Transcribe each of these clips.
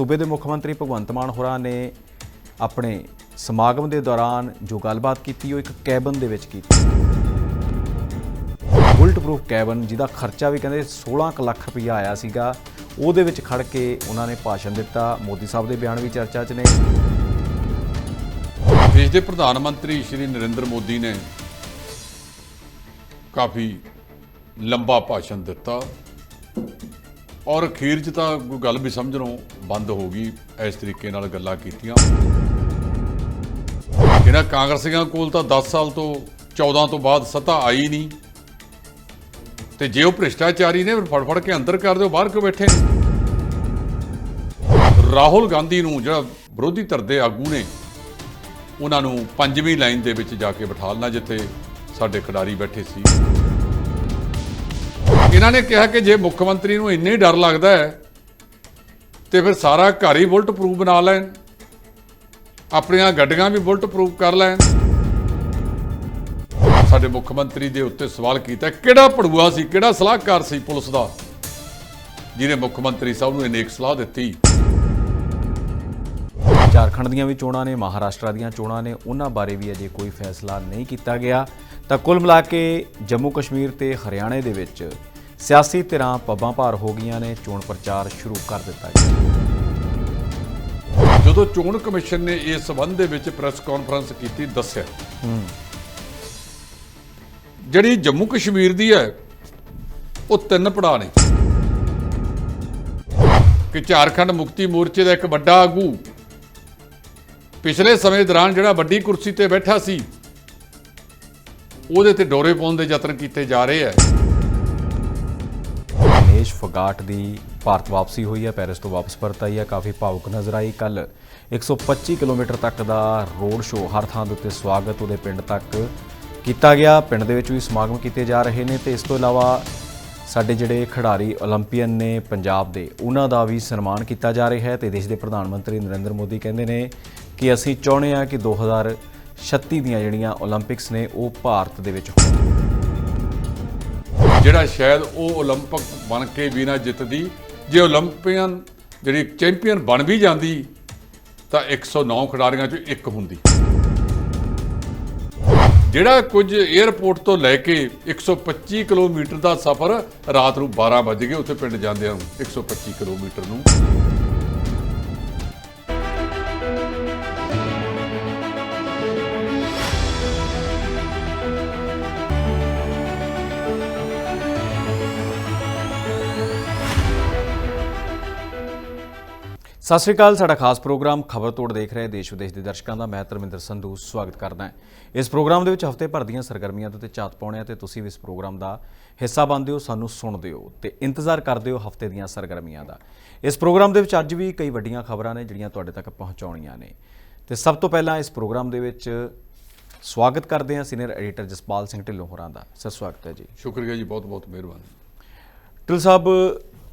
ਸੂਬੇ ਦੇ ਮੁੱਖ ਮੰਤਰੀ ਭਗਵੰਤ ਮਾਨ ਹੋਰਾਂ ਨੇ ਆਪਣੇ ਸਮਾਗਮ ਦੇ ਦੌਰਾਨ ਜੋ ਗੱਲਬਾਤ ਕੀਤੀ, ਉਹ ਇੱਕ ਕੈਬਨ ਦੇ ਵਿੱਚ ਕੀਤੀ। ਬੁਲਟ ਪ੍ਰੂਫ ਕੈਬਨ, ਜਿਹਦਾ ਖਰਚਾ ਵੀ ਕਹਿੰਦੇ 16 ਕੁ ਲੱਖ ਰੁਪਈਆ ਆਇਆ ਸੀਗਾ, ਉਹਦੇ ਵਿੱਚ ਖੜ ਕੇ ਉਹਨਾਂ ਨੇ ਭਾਸ਼ਣ ਦਿੱਤਾ। ਮੋਦੀ ਸਾਹਿਬ ਦੇ ਬਿਆਨ ਵੀ ਚਰਚਾ 'ਚ ਨੇ। ਦੇਸ਼ ਦੇ ਪ੍ਰਧਾਨ ਮੰਤਰੀ ਸ਼੍ਰੀ ਨਰਿੰਦਰ ਮੋਦੀ ਨੇ ਕਾਫੀ ਲੰਬਾ ਭਾਸ਼ਣ ਦਿੱਤਾ। ਔਰ ਅਖੀਰ 'ਚ ਤਾਂ ਕੋਈ ਗੱਲ ਵੀ ਸਮਝਣੋਂ ਬੰਦ ਹੋ ਗਈ ਇਸ ਤਰੀਕੇ ਨਾਲ ਗੱਲਾਂ ਕੀਤੀਆਂ। ਇਹਨਾਂ ਕਾਂਗਰਸੀਆਂ ਕੋਲ ਤਾਂ 10 ਸਾਲ ਤੋਂ 14 ਤੋਂ ਬਾਅਦ ਸੱਤਾ ਆਈ ਨਹੀਂ, ਤੇ ਜੇ ਉਹ ਭ੍ਰਿਸ਼ਟਾਚਾਰੀ ਨੇ ਫੜ ਫੜ ਕੇ ਅੰਦਰ ਕਰ ਦਿਓ, ਬਾਹਰ ਕਿਉਂ ਬੈਠੇ ਰਾਹੁਲ ਗਾਂਧੀ ਨੂੰ ਜਿਹੜਾ ਵਿਰੋਧੀ ਧਿਰ ਦੇ ਆਗੂ ਨੇ, ਉਹਨਾਂ ਨੂੰ ਪੰਜਵੀਂ ਲਾਈਨ ਦੇ ਵਿੱਚ ਜਾ ਕੇ ਬਿਠਾ ਲੈਣਾ ਜਿੱਥੇ ਸਾਡੇ ਖਿਡਾਰੀ ਬੈਠੇ ਸੀ। ਇਹਨਾਂ ਨੇ ਕਿਹਾ ਕਿ ਜੇ ਮੁੱਖ ਮੰਤਰੀ ਨੂੰ ਇੰਨੇ ਡਰ ਲੱਗਦਾ ਹੈ, ਤੇ ਫਿਰ ਸਾਰਾ ਘਰ ਹੀ ਬੁਲਟ ਪ੍ਰੂਫ ਬਣਾ ਲੈਣ। ਆਪਣੀਆਂ ਗੱਡੀਆਂ ਵੀ ਬੁਲਟ ਪ੍ਰੂਫ ਕਰ ਲੈਣ। ਸਾਡੇ ਮੁੱਖ ਮੰਤਰੀ ਦੇ ਉੱਤੇ ਸਵਾਲ ਕੀਤਾ, ਕਿਹੜਾ ਪੜੂਆ ਸੀ, ਕਿਹੜਾ ਸਲਾਹਕਾਰ ਸੀ ਪੁਲਿਸ ਦਾ? ਜਿਹਨੇ ਮੁੱਖ ਮੰਤਰੀ ਸਾਹਿਬ ਨੂੰ ਇੰਨੀ ਸਲਾਹ ਦਿੱਤੀ। ਝਾਰਖੰਡ ਦੀਆਂ ਵੀ ਚੋਣਾਂ ਨੇ, ਮਹਾਰਾਸ਼ਟਰ ਦੀਆਂ ਚੋਣਾਂ ਨੇ, ਉਹਨਾਂ ਬਾਰੇ ਵੀ ਅਜੇ ਕੋਈ ਫੈਸਲਾ ਨਹੀਂ ਕੀਤਾ ਗਿਆ। ਤਾਂ ਕੁੱਲ ਮਿਲਾ ਕੇ ਜੰਮੂ ਕਸ਼ਮੀਰ ਤੇ ਹਰਿਆਣੇ ਦੇ ਵਿੱਚ ਸਿਆਸੀ ਧਿਰਾਂ ਪੱਬਾਂ ਭਾਰ ਹੋ ਗਈਆਂ ਨੇ ਚੋਣ ਪ੍ਰਚਾਰ ਸ਼ੁਰੂ ਕਰ ਦਿੱਤਾ ਗਿਆ। ਜਦੋਂ ਚੋਣ ਕਮਿਸ਼ਨ ਨੇ ਇਸ ਸਬੰਧ ਦੇ ਵਿੱਚ ਪ੍ਰੈਸ ਕਾਨਫਰੰਸ ਕੀਤੀ ਦੱਸਿਆ। ਜਿਹੜੀ ਜੰਮੂ ਕਸ਼ਮੀਰ ਦੀ ਹੈ ਉਹ ਤਿੰਨ ਪੜਾਅ ਨੇ। ਕਿ ਝਾਰਖੰਡ ਮੁਕਤੀ ਮੋਰਚੇ ਦਾ ਇੱਕ ਵੱਡਾ ਆਗੂ ਪਿਛਲੇ ਸਮੇਂ ਦੌਰਾਨ ਜਿਹੜਾ ਵੱਡੀ ਕੁਰਸੀ ਤੇ ਬੈਠਾ ਸੀ ਉਹਦੇ ਤੇ ਡੋਰੇ ਪਾਉਣ ਦੇ ਯਤਨ ਕੀਤੇ ਜਾ ਰਹੇ ਹੈ। ਦੇਸ਼ ਫਗਾਟ ਦੀ ਭਾਰਤ ਵਾਪਸੀ ਹੋਈ ਹੈ, ਪੈਰਿਸ ਤੋਂ ਵਾਪਸ ਪਰਤ ਆਈ ਹੈ। ਕਾਫੀ ਭਾਵੁਕ ਨਜ਼ਰ ਆਈ। ਕੱਲ 125 ਕਿਲੋਮੀਟਰ ਤੱਕ ਦਾ ਰੋਡ ਸ਼ੋਅ ਹਰ ਥਾਂ ਦੇ ਉੱਤੇ ਸਵਾਗਤ ਉਹਦੇ ਪਿੰਡ ਤੱਕ ਕੀਤਾ ਗਿਆ। ਪਿੰਡ ਦੇ ਵਿੱਚ ਵੀ ਸਮਾਗਮ ਕੀਤੇ ਜਾ ਰਹੇ ਨੇ ਤੇ ਇਸ ਤੋਂ ਇਲਾਵਾ ਸਾਡੇ ਜਿਹੜੇ ਖਿਡਾਰੀ 올림ਪੀਅਨ ਨੇ ਪੰਜਾਬ ਦੇ, ਉਹਨਾਂ ਦਾ ਵੀ ਸਨਮਾਨ ਕੀਤਾ ਜਾ ਰਿਹਾ ਹੈ ਤੇ ਦੇਸ਼ ਦੇ ਪ੍ਰਧਾਨ ਮੰਤਰੀ ਨਰਿੰਦਰ ਮੋਦੀ ਕਹਿੰਦੇ ਨੇ ਕਿ ਅਸੀਂ ਚਾਹੁੰਦੇ ਹਾਂ ਕਿ 2036 ਦੀਆਂ ਜਿਹੜੀਆਂ 올림픽ਸ ਨੇ, ਉਹ ਭਾਰਤ ਦੇ ਵਿੱਚ ਹੋਣ। ਜਿਹੜਾ ਸ਼ਾਇਦ ਉਹ 올림픽 ਬਣ ਕੇ ਵੀ ਨਾ ਜਿੱਤਦੀ, ਜੇ 올림ਪੀਅਨ ਜਿਹੜੀ ਚੈਂਪੀਅਨ ਬਣ ਵੀ ਜਾਂਦੀ, ਤਾਂ 109 ਖਿਡਾਰੀਆਂ ਚੋਂ ਇੱਕ ਹੁੰਦੀ। ਜਿਹੜਾ ਕੁਝ 에어ਪੋਰਟ ਤੋਂ ਲੈ ਕੇ 125 ਕਿਲੋਮੀਟਰ ਦਾ ਸਫ਼ਰ ਰਾਤ ਨੂੰ 12 ਵਜੇ ਉੱਥੇ ਪਿੰਡ ਜਾਂਦੇ ਆ 125 ਕਿਲੋਮੀਟਰ ਨੂੰ। ਸਤਿ ਸ਼੍ਰੀ ਅਕਾਲ ਸਾਡਾ ਖਾਸ ਪ੍ਰੋਗਰਾਮ ਖਬਰ ਤੋੜ ਦੇਖ ਰਹੇ ਦੇਸ਼ ਵਿਦੇਸ਼ ਦੇ ਦਰਸ਼ਕਾਂ ਦਾ। ਮੈਂ ਧਰਮਿੰਦਰ ਸੰਧੂ ਸਵਾਗਤ ਕਰਦਾ ਹਾਂ। ਇਸ ਪ੍ਰੋਗਰਾਮ ਦੇ ਵਿੱਚ ਹਫ਼ਤੇ ਭਰ ਦੀਆਂ ਸਰਗਰਮੀਆਂ ਦੇ ਉੱਤੇ ਝਾਤ ਪਾਉਣੇ ਆ ਤੇ ਤੁਸੀਂ ਵੀ ਇਸ ਪ੍ਰੋਗਰਾਮ ਦਾ ਹਿੱਸਾ ਬਣਦੇ ਹੋ ਸਾਨੂੰ ਸੁਣਦੇ ਹੋ ਤੇ ਇੰਤਜ਼ਾਰ ਕਰਦੇ ਹੋ ਹਫ਼ਤੇ ਦੀਆਂ ਸਰਗਰਮੀਆਂ ਦਾ। ਇਸ ਪ੍ਰੋਗਰਾਮ ਦੇ ਵਿੱਚ ਅੱਜ ਵੀ ਕਈ ਵੱਡੀਆਂ ਖਬਰਾਂ ਨੇ ਜਿਹੜੀਆਂ ਤੁਹਾਡੇ ਤੱਕ ਪਹੁੰਚਾਉਣੀਆਂ ਨੇ। ਤੇ ਸਭ ਤੋਂ ਪਹਿਲਾਂ ਇਸ ਪ੍ਰੋਗਰਾਮ ਦੇ ਵਿੱਚ ਸਵਾਗਤ ਕਰਦੇ ਹਾਂ ਸੀਨੀਅਰ ਐਡੀਟਰ ਜਸਪਾਲ ਸਿੰਘ ਢਿੱਲੋਂ ਹੋਰਾਂ ਦਾ। ਸਰ ਸਵਾਗਤ ਹੈ ਜੀ। ਸ਼ੁਕਰੀਆ ਜੀ ਬਹੁਤ ਬਹੁਤ ਮਿਹਰਬਾਨੀ। ਟਿਲ ਸਾਹਿਬ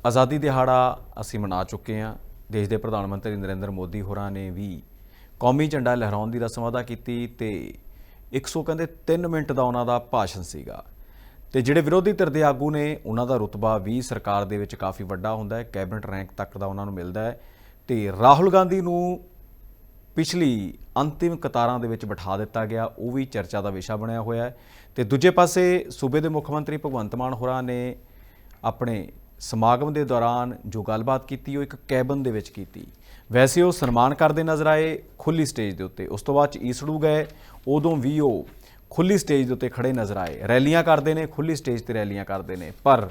ਆਜ਼ਾਦੀ ਦਿਹਾੜਾ ਅਸੀਂ ਮਨਾ ਚੁੱਕੇ ਹਾਂ। ਦੇਸ਼ ਦੇ ਪ੍ਰਧਾਨ ਮੰਤਰੀ ਨਰਿੰਦਰ ਮੋਦੀ ਹੋਰਾਂ ਨੇ ਵੀ ਕੌਮੀ ਝੰਡਾ ਲਹਿਰਾਉਣ ਦੀ ਰਸਮ ਅਦਾ ਕੀਤੀ ਤੇ 100 ਕਹਿੰਦੇ 3 ਮਿੰਟ ਦਾ ਉਹਨਾਂ ਦਾ ਭਾਸ਼ਣ ਸੀਗਾ। ਤੇ ਜਿਹੜੇ ਵਿਰੋਧੀ ਧਿਰ ਦੇ ਆਗੂ ਨੇ, ਉਹਨਾਂ ਦਾ ਰੁਤਬਾ ਵੀ ਸਰਕਾਰ ਦੇ ਵਿੱਚ ਕਾਫੀ ਵੱਡਾ ਹੁੰਦਾ ਹੈ, ਕੈਬਨਿਟ ਰੈਂਕ ਤੱਕ ਦਾ ਉਹਨਾਂ ਨੂੰ ਮਿਲਦਾ ਹੈ। ਤੇ ਰਾਹੁਲ ਗਾਂਧੀ ਨੂੰ ਪਿਛਲੀ ਅੰਤਿਮ ਕਤਾਰਾਂ ਦੇ ਵਿੱਚ ਬਿਠਾ ਦਿੱਤਾ ਗਿਆ, ਉਹ ਵੀ ਚਰਚਾ ਦਾ ਵਿਸ਼ਾ ਬਣਿਆ ਹੋਇਆ ਹੈ। ਤੇ ਦੂਜੇ ਪਾਸੇ ਸੂਬੇ ਦੇ ਮੁੱਖ ਮੰਤਰੀ ਭਗਵੰਤ ਮਾਨ ਹੋਰਾਂ ਨੇ ਆਪਣੇ ਸਮਾਗਮ ਦੇ ਦੌਰਾਨ ਜੋ ਗੱਲਬਾਤ ਕੀਤੀ, ਉਹ ਇੱਕ ਕੈਬਨ ਦੇ ਵਿੱਚ ਕੀਤੀ। ਵੈਸੇ ਉਹ ਸਨਮਾਨ ਕਰਦੇ ਨਜ਼ਰ ਆਏ ਖੁੱਲੀ ਸਟੇਜ ਦੇ ਉੱਤੇ। ਉਸ ਤੋਂ ਬਾਅਦ ਚ ਈਸੜੂ ਗਏ, ਉਦੋਂ ਵੀ ਉਹ ਖੁੱਲੀ ਸਟੇਜ ਦੇ ਉੱਤੇ ਖੜੇ ਨਜ਼ਰ ਆਏ। ਰੈਲੀਆਂ ਕਰਦੇ ਨੇ ਖੁੱਲੀ ਸਟੇਜ ਤੇ ਰੈਲੀਆਂ ਕਰਦੇ ਨੇ। ਪਰ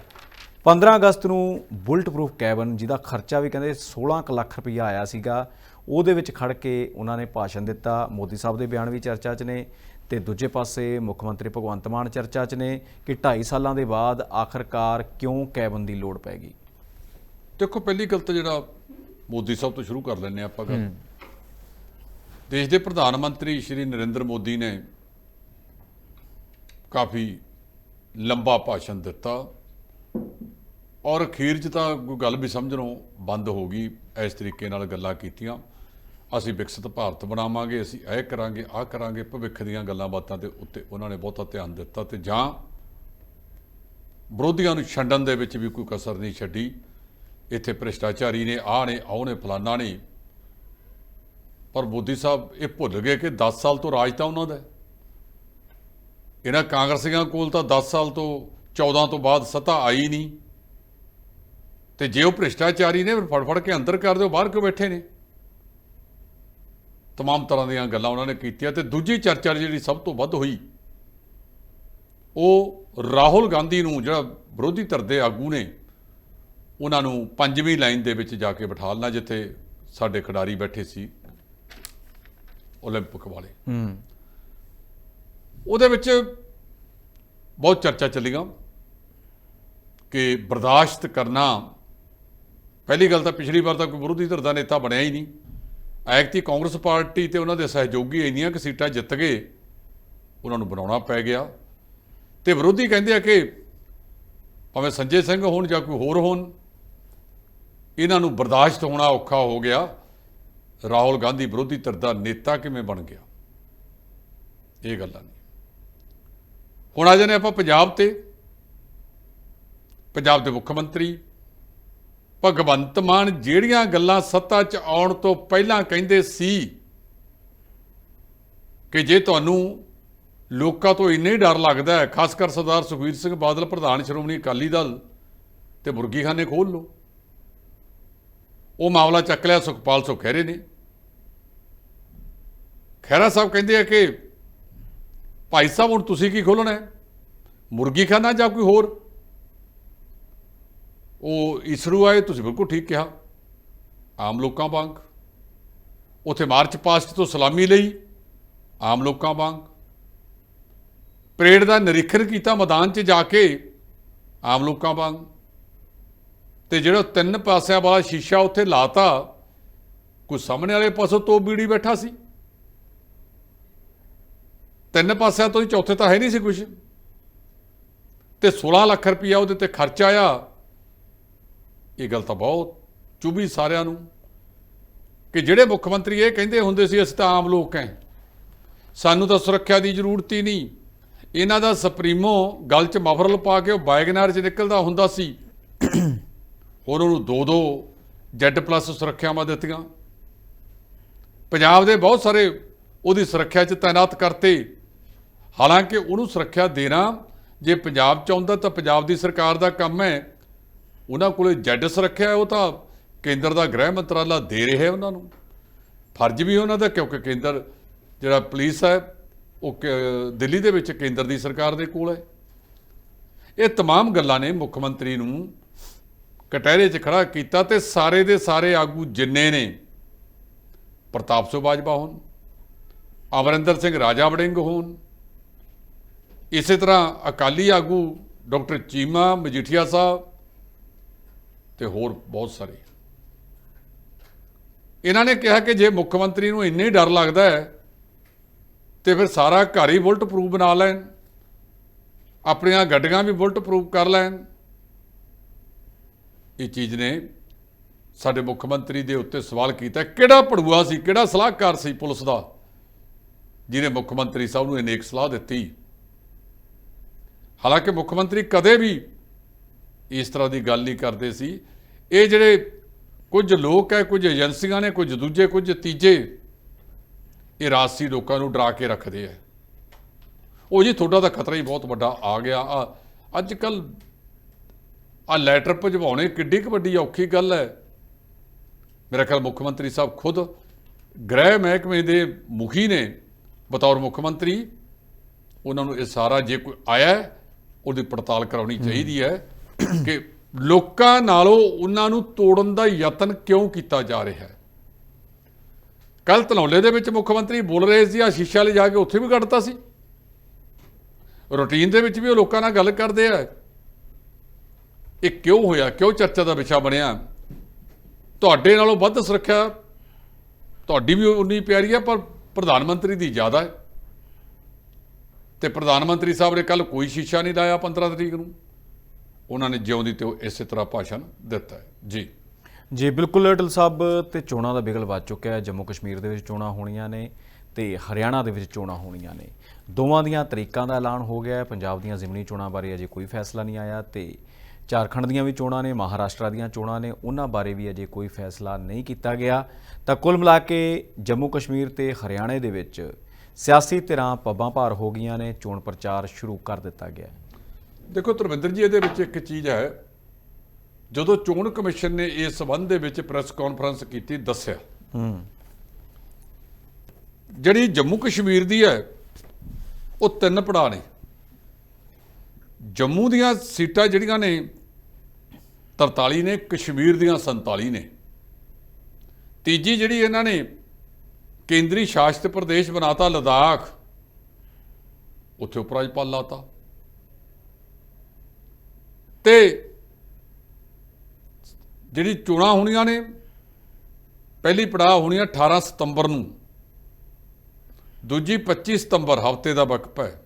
15 ਅਗਸਤ ਨੂੰ ਬੁਲਟ ਪ੍ਰੂਫ ਕੈਬਨ, ਜਿਹਦਾ ਖਰਚਾ ਵੀ ਕਹਿੰਦੇ 16 ਕੁ ਲੱਖ ਰੁਪਈਆ ਆਇਆ ਸੀਗਾ, ਉਹਦੇ ਵਿੱਚ ਖੜ ਕੇ ਉਹਨਾਂ ਨੇ ਭਾਸ਼ਣ ਦਿੱਤਾ। ਮੋਦੀ ਸਾਹਿਬ ਦੇ ਬਿਆਨ ਵੀ ਚਰਚਾ 'ਚ ਨੇ। ਤੇ ਦੂਜੇ ਪਾਸੇ ਮੁੱਖ ਮੰਤਰੀ ਭਗਵੰਤ ਮਾਨ ਚਰਚਾ 'ਚ ਨੇ ਕਿ 2.5 ਸਾਲਾਂ ਦੇ ਬਾਅਦ ਆਖਰਕਾਰ ਕਿਉਂ ਕੈਬਨ ਦੀ ਲੋੜ ਪੈ ਗਈ? ਦੇਖੋ ਪਹਿਲੀ ਗੱਲ ਤਾਂ ਜਿਹੜਾ ਮੋਦੀ ਸਾਹਿਬ ਤੋਂ ਸ਼ੁਰੂ ਕਰ ਲੈਂਦੇ ਆਪਾਂ ਗੱਲ। ਦੇਸ਼ ਦੇ ਪ੍ਰਧਾਨ ਮੰਤਰੀ ਸ਼੍ਰੀ ਨਰਿੰਦਰ ਮੋਦੀ ਨੇ ਕਾਫੀ ਲੰਬਾ ਭਾਸ਼ਣ ਦਿੱਤਾ ਔਰ ਅਖੀਰ 'ਚ ਤਾਂ ਕੋਈ ਗੱਲ ਵੀ ਸਮਝਣੋਂ ਬੰਦ ਹੋ ਗਈ ਇਸ ਤਰੀਕੇ ਨਾਲ ਗੱਲਾਂ ਕੀਤੀਆਂ। ਅਸੀਂ ਵਿਕਸਿਤ ਭਾਰਤ ਬਣਾਵਾਂਗੇ, ਅਸੀਂ ਇਹ ਕਰਾਂਗੇ, ਆਹ ਕਰਾਂਗੇ, ਭਵਿੱਖ ਦੀਆਂ ਗੱਲਾਂ ਬਾਤਾਂ ਦੇ ਉੱਤੇ ਉਹਨਾਂ ਨੇ ਬਹੁਤਾ ਧਿਆਨ ਦਿੱਤਾ ਤੇ ਜਾਂ ਵਿਰੋਧੀਆਂ ਨੂੰ ਛੰਡਣ ਦੇ ਵਿੱਚ ਵੀ ਕੋਈ ਕਸਰ ਨਹੀਂ ਛੱਡੀ। ਇੱਥੇ ਭ੍ਰਿਸ਼ਟਾਚਾਰੀ ਨੇ, ਆਹ ਨੇ ਆਹ ਨੇ, ਫਲਾਨਾ ਨੇ। ਪਰ ਮੋਦੀ ਸਾਹਿਬ, ਇਹ ਭੁੱਲ ਗਏ ਕਿ 10 ਸਾਲ ਤੋਂ ਰਾਜ ਤਾਂ ਉਹਨਾਂ ਦਾ ਇਹਨਾਂ ਕਾਂਗਰਸੀਆਂ ਕੋਲ ਤਾਂ 10 ਸਾਲ ਤੋਂ 14 ਤੋਂ ਬਾਅਦ ਸੱਤਾ ਆਈ ਨਹੀਂ। ਤੇ ਜੇ ਉਹ ਭ੍ਰਿਸ਼ਟਾਚਾਰੀ ਨੇ ਫੜ ਫੜ ਕੇ ਅੰਦਰ ਕਰ ਦਿਓ, ਬਾਹਰ ਕਿਉਂ ਬੈਠੇ ਨੇ? ਤਮਾਮ ਤਰ੍ਹਾਂ ਦੀਆਂ ਗੱਲਾਂ ਉਹਨਾਂ ਨੇ ਕੀਤੀਆਂ ਤੇ ਦੂਜੀ ਚਰਚਾ ਜਿਹੜੀ ਸਭ ਤੋਂ ਵੱਧ ਹੋਈ ਉਹ ਰਾਹੁਲ ਗਾਂਧੀ ਨੂੰ ਜਿਹੜਾ ਵਿਰੋਧੀ ਧਿਰ ਦੇ ਆਗੂ ਨੇ ਉਹਨਾਂ ਨੂੰ ਪੰਜਵੀਂ ਲਾਈਨ ਦੇ ਵਿੱਚ ਜਾ ਕੇ ਬਿਠਾਲਣਾ ਜਿੱਥੇ ਸਾਡੇ ਖਿਡਾਰੀ ਬੈਠੇ ਸੀ 올림픽 ਵਾਲੇ ਹੂੰ ਉਹਦੇ ਵਿੱਚ ਬਹੁਤ ਚਰਚਾ ਚੱਲੀਆਂ ਕਿ ਬਰਦਾਸ਼ਤ ਕਰਨਾ ਪਹਿਲੀ ਗੱਲ ਤਾਂ ਪਿਛਲੀ ਵਾਰ ਤਾਂ ਕੋਈ ਵਿਰੋਧੀ ਧਿਰ ਦਾ ਨੇਤਾ ਬਣਿਆ ਹੀ ਨਹੀਂ ਐਕਤੀ ਕਾਂਗਰਸ ਪਾਰਟੀ ਤੇ ਉਹਨਾਂ ਦੇ ਸਹਿਯੋਗੀ ਇੰਨੀਆਂ ਕਿ ਸੀਟਾਂ ਜਿੱਤ ਗਏ, ਉਹਨਾਂ ਨੂੰ ਬਣਾਉਣਾ ਪੈ ਗਿਆ। ਤੇ ਵਿਰੋਧੀ ਕਹਿੰਦੇ ਆ ਕਿ ਭਾਵੇਂ ਸੰਜੇ ਸਿੰਘ ਹੋਣ ਜਾਂ ਕੋਈ ਹੋਰ ਹੋਣ, ਇਹਨਾਂ ਨੂੰ ਬਰਦਾਸ਼ਤ ਹੋਣਾ ਔਖਾ ਹੋ ਗਿਆ। ਰਾਹੁਲ ਗਾਂਧੀ ਵਿਰੋਧੀ ਧਿਰ ਦਾ ਨੇਤਾ ਕਿਵੇਂ ਬਣ ਗਿਆ? ਇਹ ਗੱਲਾਂ ਨਹੀਂ ਹੁਣ ਆ ਜਾਂਦੇ ਆਪਾਂ ਪੰਜਾਬ ਤੇ। ਪੰਜਾਬ ਦੇ ਮੁੱਖ ਮੰਤਰੀ ਭਗਵੰਤ ਮਾਨ ਜਿਹੜੀਆਂ ਗੱਲਾਂ ਸੱਤਾ 'ਚ ਆਉਣ ਤੋਂ ਪਹਿਲਾਂ ਕਹਿੰਦੇ ਸੀ ਕਿ ਜੇ ਤੁਹਾਨੂੰ ਲੋਕਾਂ ਤੋਂ ਇੰਨੇ ਹੀ ਡਰ ਲੱਗਦਾ ਹੈ, ਖਾਸ ਕਰ ਸਰਦਾਰ ਸੁਖਬੀਰ ਸਿੰਘ ਬਾਦਲ, ਪ੍ਰਧਾਨ ਸ਼੍ਰੋਮਣੀ ਅਕਾਲੀ ਦਲ ਤੇ ਮੁਰਗੀਖਾਨੇ ਖੋਲ ਲਓ। ਉਹ ਮਾਮਲਾ ਚੱਕ ਲਿਆ ਸੁਖਪਾਲ ਸੁਖਹਿਰੇ ਨੇ। ਖਹਿਰਾ ਸਾਹਿਬ ਕਹਿੰਦੇ ਆ ਕਿ ਭਾਈ ਸਾਹਿਬ, ਹੁਣ ਤੁਸੀਂ ਕੀ ਖੋਲਣਾ ਹੈ? ਮੁਰਗੀਖਾਨਾ ਜਾਂ ਕੋਈ ਹੋਰ? ਉਹ ਇਸਰੂ ਆਏ, ਤੁਸੀਂ ਬਿਲਕੁਲ ਠੀਕ ਕਿਹਾ। ਆਮ ਲੋਕਾਂ ਵਾਂਗ। ਉਥੇ ਮਾਰਚ ਪਾਸਟ ਤੋਂ ਸਲਾਮੀ ਲਈ ਆਮ ਲੋਕਾਂ ਵਾਂਗ। ਪਰੇਡ ਦਾ ਨਿਰੀਖਣ ਕੀਤਾ ਮੈਦਾਨ 'ਚ ਜਾ ਕੇ ਆਮ ਲੋਕਾਂ ਵਾਂਗ। ਤੇ ਜਿਹੜਾ ਤਿੰਨ ਪਾਸਿਆਂ ਵਾਲਾ ਸ਼ੀਸ਼ਾ ਉੱਥੇ ਲਾਤਾ, ਕੋਈ ਸਾਹਮਣੇ ਵਾਲੇ ਪਾਸੋਂ ਤੋਂ ਬੀੜੀ ਬੈਠਾ ਸੀ? ਤਿੰਨ ਪਾਸਿਆਂ ਤੋਂ ਚੌਥੇ ਤਾਂ ਹੈ ਨਹੀਂ ਸੀ ਕੁਝ ਤੇ 16 ਲੱਖ ਰੁਪਇਆ ਉਹਦੇ ਤੇ ਖਰਚ ਆਇਆ। ਇਹ ਗੱਲ ਤਾਂ ਬਹੁਤ ਚੁਭੀ ਸਾਰਿਆਂ ਨੂੰ ਕਿ ਜਿਹੜੇ ਮੁੱਖ ਮੰਤਰੀ ਇਹ ਕਹਿੰਦੇ ਹੁੰਦੇ ਸੀ, ਅਸੀਂ ਤਾਂ ਆਮ ਲੋਕ ਹਾਂ। ਸਾਨੂੰ ਤਾਂ ਸੁਰੱਖਿਆ ਦੀ ਜ਼ਰੂਰਤ ਹੀ ਨਹੀਂ। ਇਹਨਾਂ ਦਾ ਸੁਪਰੀਮੋ ਗੱਲ 'ਚ ਮਫਰਲ ਪਾ ਕੇ ਉਹ ਬਾਇਗਨਾਰ 'ਚ ਨਿਕਲਦਾ ਹੁੰਦਾ ਸੀ। ਹੋਰ ਉਹਨੂੰ ਦੋ ਦੋ ਜੈਡ ਪਲੱਸ ਸੁਰੱਖਿਆਵਾਂ ਦਿੱਤੀਆਂ। ਪੰਜਾਬ ਦੇ ਬਹੁਤ ਸਾਰੇ ਉਹਦੀ ਸੁਰੱਖਿਆ 'ਚ ਤਾਇਨਾਤ ਕਰਤੇ। ਹਾਲਾਂਕਿ ਉਹਨੂੰ ਸੁਰੱਖਿਆ ਦੇਣਾ ਜੇ ਪੰਜਾਬ 'ਚ ਆਉਂਦਾ ਤਾਂ ਪੰਜਾਬ ਦੀ ਸਰਕਾਰ ਦਾ ਕੰਮ ਹੈ। ਉਹਨਾਂ ਕੋਲੇ ਜੈਡ ਸੁਰੱਖਿਆ ਹੈ, ਉਹ ਤਾਂ ਕੇਂਦਰ ਦਾ ਗ੍ਰਹਿ ਮੰਤਰਾਲਾ ਦੇ ਰਿਹਾ ਹੈ ਉਹਨਾਂ ਨੂੰ ਫਰਜ਼ ਵੀ ਉਹਨਾਂ ਦਾ ਕਿਉਂਕਿ ਕੇਂਦਰ ਜਿਹੜਾ ਪੁਲਿਸ ਹੈ ਉਹ ਕ- ਦਿੱਲੀ ਦੇ ਵਿੱਚ ਕੇਂਦਰ ਦੀ ਸਰਕਾਰ ਦੇ ਕੋਲ ਹੈ ਇਹ तमाम ਗੱਲਾਂ ਨੇ ਮੁੱਖ ਮੰਤਰੀ ਨੂੰ ਕਟਹਿਰੇ 'ਚ ਖੜਾ ਕੀਤਾ ਤੇ ਸਾਰੇ ਦੇ ਸਾਰੇ ਆਗੂ ਜਿੰਨੇ ਨੇ ਪ੍ਰਤਾਪ ਸਿੰਘ ਬਾਜਵਾ ਹੋਣ ਅਮਰਿੰਦਰ ਸਿੰਘ ਰਾਜਾ ਵੜਿੰਗ ਹੋਣ ਇਸੇ ਤਰ੍ਹਾਂ ਅਕਾਲੀ ਆਗੂ ਡਾਕਟਰ ਚੀਮਾ ਮਜੀਠੀਆ ਸਾਹਿਬ ਤੇ ਹੋਰ ਬਹੁਤ ਸਾਰੇ। ਇਹਨਾਂ ਨੇ ਕਿਹਾ ਕਿ ਜੇ ਮੁੱਖ ਮੰਤਰੀ ਨੂੰ ਇੰਨੇ ਹੀ ਡਰ ਲੱਗਦਾ ਹੈ, ਤੇ ਫਿਰ ਸਾਰਾ ਘਰ ਹੀ ਬੁਲਟ ਪ੍ਰੂਫ ਬਣਾ ਲੈਣ। ਆਪਣੀਆਂ ਗੱਡੀਆਂ ਵੀ ਬੁਲਟ ਪ੍ਰੂਫ ਕਰ ਲੈਣ। ਇਹ ਚੀਜ਼ ਨੇ ਸਾਡੇ ਮੁੱਖ ਮੰਤਰੀ ਦੇ ਉੱਤੇ ਸਵਾਲ ਕੀਤਾ। ਕਿਹੜਾ ਪੜੂਆ ਸੀ, ਕਿਹੜਾ ਸਲਾਹਕਾਰ ਸੀ ਪੁਲਿਸ ਦਾ, ਜਿਹਨੇ ਮੁੱਖ ਮੰਤਰੀ ਸਾਹਿਬ ਨੂੰ ਅਨੇਕ ਸਲਾਹ ਦਿੱਤੀ? ਹਾਲਾਂਕਿ ਮੁੱਖ ਮੰਤਰੀ ਕਦੇ ਵੀ ਇਸ ਤਰ੍ਹਾਂ ਦੀ ਗੱਲ ਨਹੀਂ ਕਰਦੇ ਸੀ। ਇਹ ਜਿਹੜੇ ਕੁਝ ਲੋਕ ਹੈ ਕੁਝ ਏਜੰਸੀਆਂ ਨੇ ਕੁਝ ਦੂਜੇ ਕੁਝ ਤੀਜੇ ਇਹ ਰਾਜਸੀ ਲੋਕਾਂ ਨੂੰ ਡਰਾ ਕੇ ਰੱਖਦੇ ਆ। ਉਹ ਜੀ ਤੁਹਾਡਾ ਤਾਂ ਖਤਰਾ ਹੀ ਬਹੁਤ ਵੱਡਾ ਆ ਗਿਆ। ਆ ਅੱਜ ਕੱਲ ਆ ਲੈਟਰ ਭਜਵਾਉਣੇ ਕਿੱਡੀ ਕੁ ਵੱਡੀ ਔਖੀ ਗੱਲ ਹੈ। ਮੇਰਾ ਖਿਆਲ ਮੁੱਖ ਮੰਤਰੀ ਸਾਹਿਬ ਖੁਦ ਗ੍ਰਹਿ ਮਹਿਕਮੇ ਦੇ ਮੁਖੀ ਨੇ ਬਤੌਰ ਮੁੱਖ ਮੰਤਰੀ। ਉਹਨਾਂ ਨੂੰ ਇਹ ਸਾਰਾ ਜੇ ਕੋਈ ਆਇਆ ਹੈ, ਉਹਦੀ ਪੜਤਾਲ ਕਰਾਉਣੀ ਚਾਹੀਦੀ ਹੈ। ਕਿ ਲੋਕਾਂ ਨਾਲੋਂ ਉਹਨਾਂ ਨੂੰ ਤੋੜਨ ਦਾ ਯਤਨ ਕਿਉਂ ਕੀਤਾ ਜਾ ਰਿਹਾ ਹੈ? ਕੱਲ ਧਨੌਲੇ ਦੇ ਵਿੱਚ ਮੁੱਖ ਮੰਤਰੀ ਬੋਲ ਰਹੇ ਸੀ ਆ ਸ਼ੀਸ਼ਾ ਲੈ ਜਾ ਕੇ ਉੱਥੇ ਵੀ ਕੱਢਤਾ ਸੀ। ਰੂਟੀਨ ਦੇ ਵਿੱਚ ਵੀ ਉਹ ਲੋਕਾਂ ਨਾਲ ਗੱਲ ਕਰਦੇ ਆ। ਇਹ ਕਿਉਂ ਹੋਇਆ? ਕਿਉਂ ਚਰਚਾ ਦਾ ਵਿਸ਼ਾ ਬਣਿਆ? ਤੁਹਾਡੇ ਨਾਲੋਂ ਵੱਧ ਸੁਰੱਖਿਆ ਤੁਹਾਡੀ ਵੀ ਉਨੀ ਪਿਆਰੀ ਹੈ ਪਰ ਪ੍ਰਧਾਨ ਮੰਤਰੀ ਦੀ ਜ਼ਿਆਦਾ ਹੈ। ਤੇ ਪ੍ਰਧਾਨ ਮੰਤਰੀ ਸਾਹਿਬ ਨੇ ਕੱਲ ਕੋਈ ਸ਼ੀਸ਼ਾ ਨਹੀਂ ਲਾਇਆ 15 ਤਰੀਕ ਨੂੰ। ਉਹਨਾਂ ਨੇ ਜਿਉਂਦੀ ਤੇ ਇਸੇ ਤਰ੍ਹਾਂ ਭਾਸ਼ਣ ਦਿੱਤਾ ਹੈ। ਜੀ। ਜੀ, ਬਿਲਕੁਲ ਅਟਲ ਸਾਹਿਬ, ਤੇ ਚੋਣਾਂ ਦਾ ਬਿਗਲ ਵੱਜ ਚੁੱਕਿਆ ਹੈ। ਜੰਮੂ ਕਸ਼ਮੀਰ ਦੇ ਵਿੱਚ ਚੋਣਾਂ ਹੋਣੀਆਂ ਨੇ ਤੇ ਹਰਿਆਣਾ ਦੇ ਵਿੱਚ ਚੋਣਾਂ ਹੋਣੀਆਂ ਨੇ। ਦੋਵਾਂ ਦੀਆਂ ਤਰੀਕਾਂ ਦਾ ਐਲਾਨ ਹੋ ਗਿਆ ਹੈ। ਪੰਜਾਬ ਦੀਆਂ ਜ਼ਿਮਨੀ ਚੋਣਾਂ ਬਾਰੇ ਅਜੇ ਕੋਈ ਫੈਸਲਾ ਨਹੀਂ ਆਇਆ ਤੇ ਝਾਰਖੰਡ ਦੀਆਂ ਵੀ ਚੋਣਾਂ ਨੇ, ਮਹਾਰਾਸ਼ਟਰ ਦੀਆਂ ਚੋਣਾਂ ਨੇ, ਉਹਨਾਂ ਬਾਰੇ ਵੀ ਅਜੇ ਕੋਈ ਫੈਸਲਾ ਨਹੀਂ ਕੀਤਾ ਗਿਆ। ਤਾਂ ਕੁੱਲ ਮਿਲਾ ਕੇ ਜੰਮੂ ਕਸ਼ਮੀਰ ਤੇ ਹਰਿਆਣੇ ਦੇ ਵਿੱਚ ਸਿਆਸੀ ਧਿਰਾਂ ਪੱਬਾਂ ਭਾਰ ਹੋ ਗਈਆਂ ਨੇ, ਚੋਣ ਪ੍ਰਚਾਰ ਸ਼ੁਰੂ ਕਰ ਦਿੱਤਾ ਗਿਆ ਹੈ। ਦੇਖੋ ਧਰਮਿੰਦਰ ਜੀ ਇਹਦੇ ਵਿੱਚ ਇੱਕ ਚੀਜ਼ ਹੈ। ਜਦੋਂ ਚੋਣ ਕਮਿਸ਼ਨ ਨੇ ਇਸ ਸਬੰਧ ਦੇ ਵਿੱਚ ਪ੍ਰੈਸ ਕਾਨਫਰੰਸ ਕੀਤੀ ਦੱਸਿਆ। ਹੂੰ। ਜਿਹੜੀ ਜੰਮੂ ਕਸ਼ਮੀਰ ਦੀ ਹੈ ਉਹ ਤਿੰਨ ਪੜਾਅ ਨੇ। ਜੰਮੂ ਦੀਆਂ ਸੀਟਾਂ ਜਿਹੜੀਆਂ ਨੇ 43 ਨੇ ਕਸ਼ਮੀਰ ਦੀਆਂ 47 ਨੇ। ਤੀਜੀ ਜਿਹੜੀ ਇਹਨਾਂ ਨੇ ਕੇਂਦਰੀ ਸ਼ਾਸਿਤ ਪ੍ਰਦੇਸ਼ ਬਣਾਤਾ ਲਦਾਖ ਉੱਥੇ ਉਪਰਾਜਪਾਲ ਲਾਤਾ। ਤੇ ਜਿਹੜੀ ਚੋਣਾਂ ਹੋਣੀਆਂ ਨੇ ਪਹਿਲੀ ਪੜਾਅ ਹੋਣੀ ਆ 18 ਸਤੰਬਰ ਨੂੰ। ਦੂਜੀ 25 ਸਤੰਬਰ ਹਫ਼ਤੇ ਦਾ ਵਕਫਾ ਹੈ।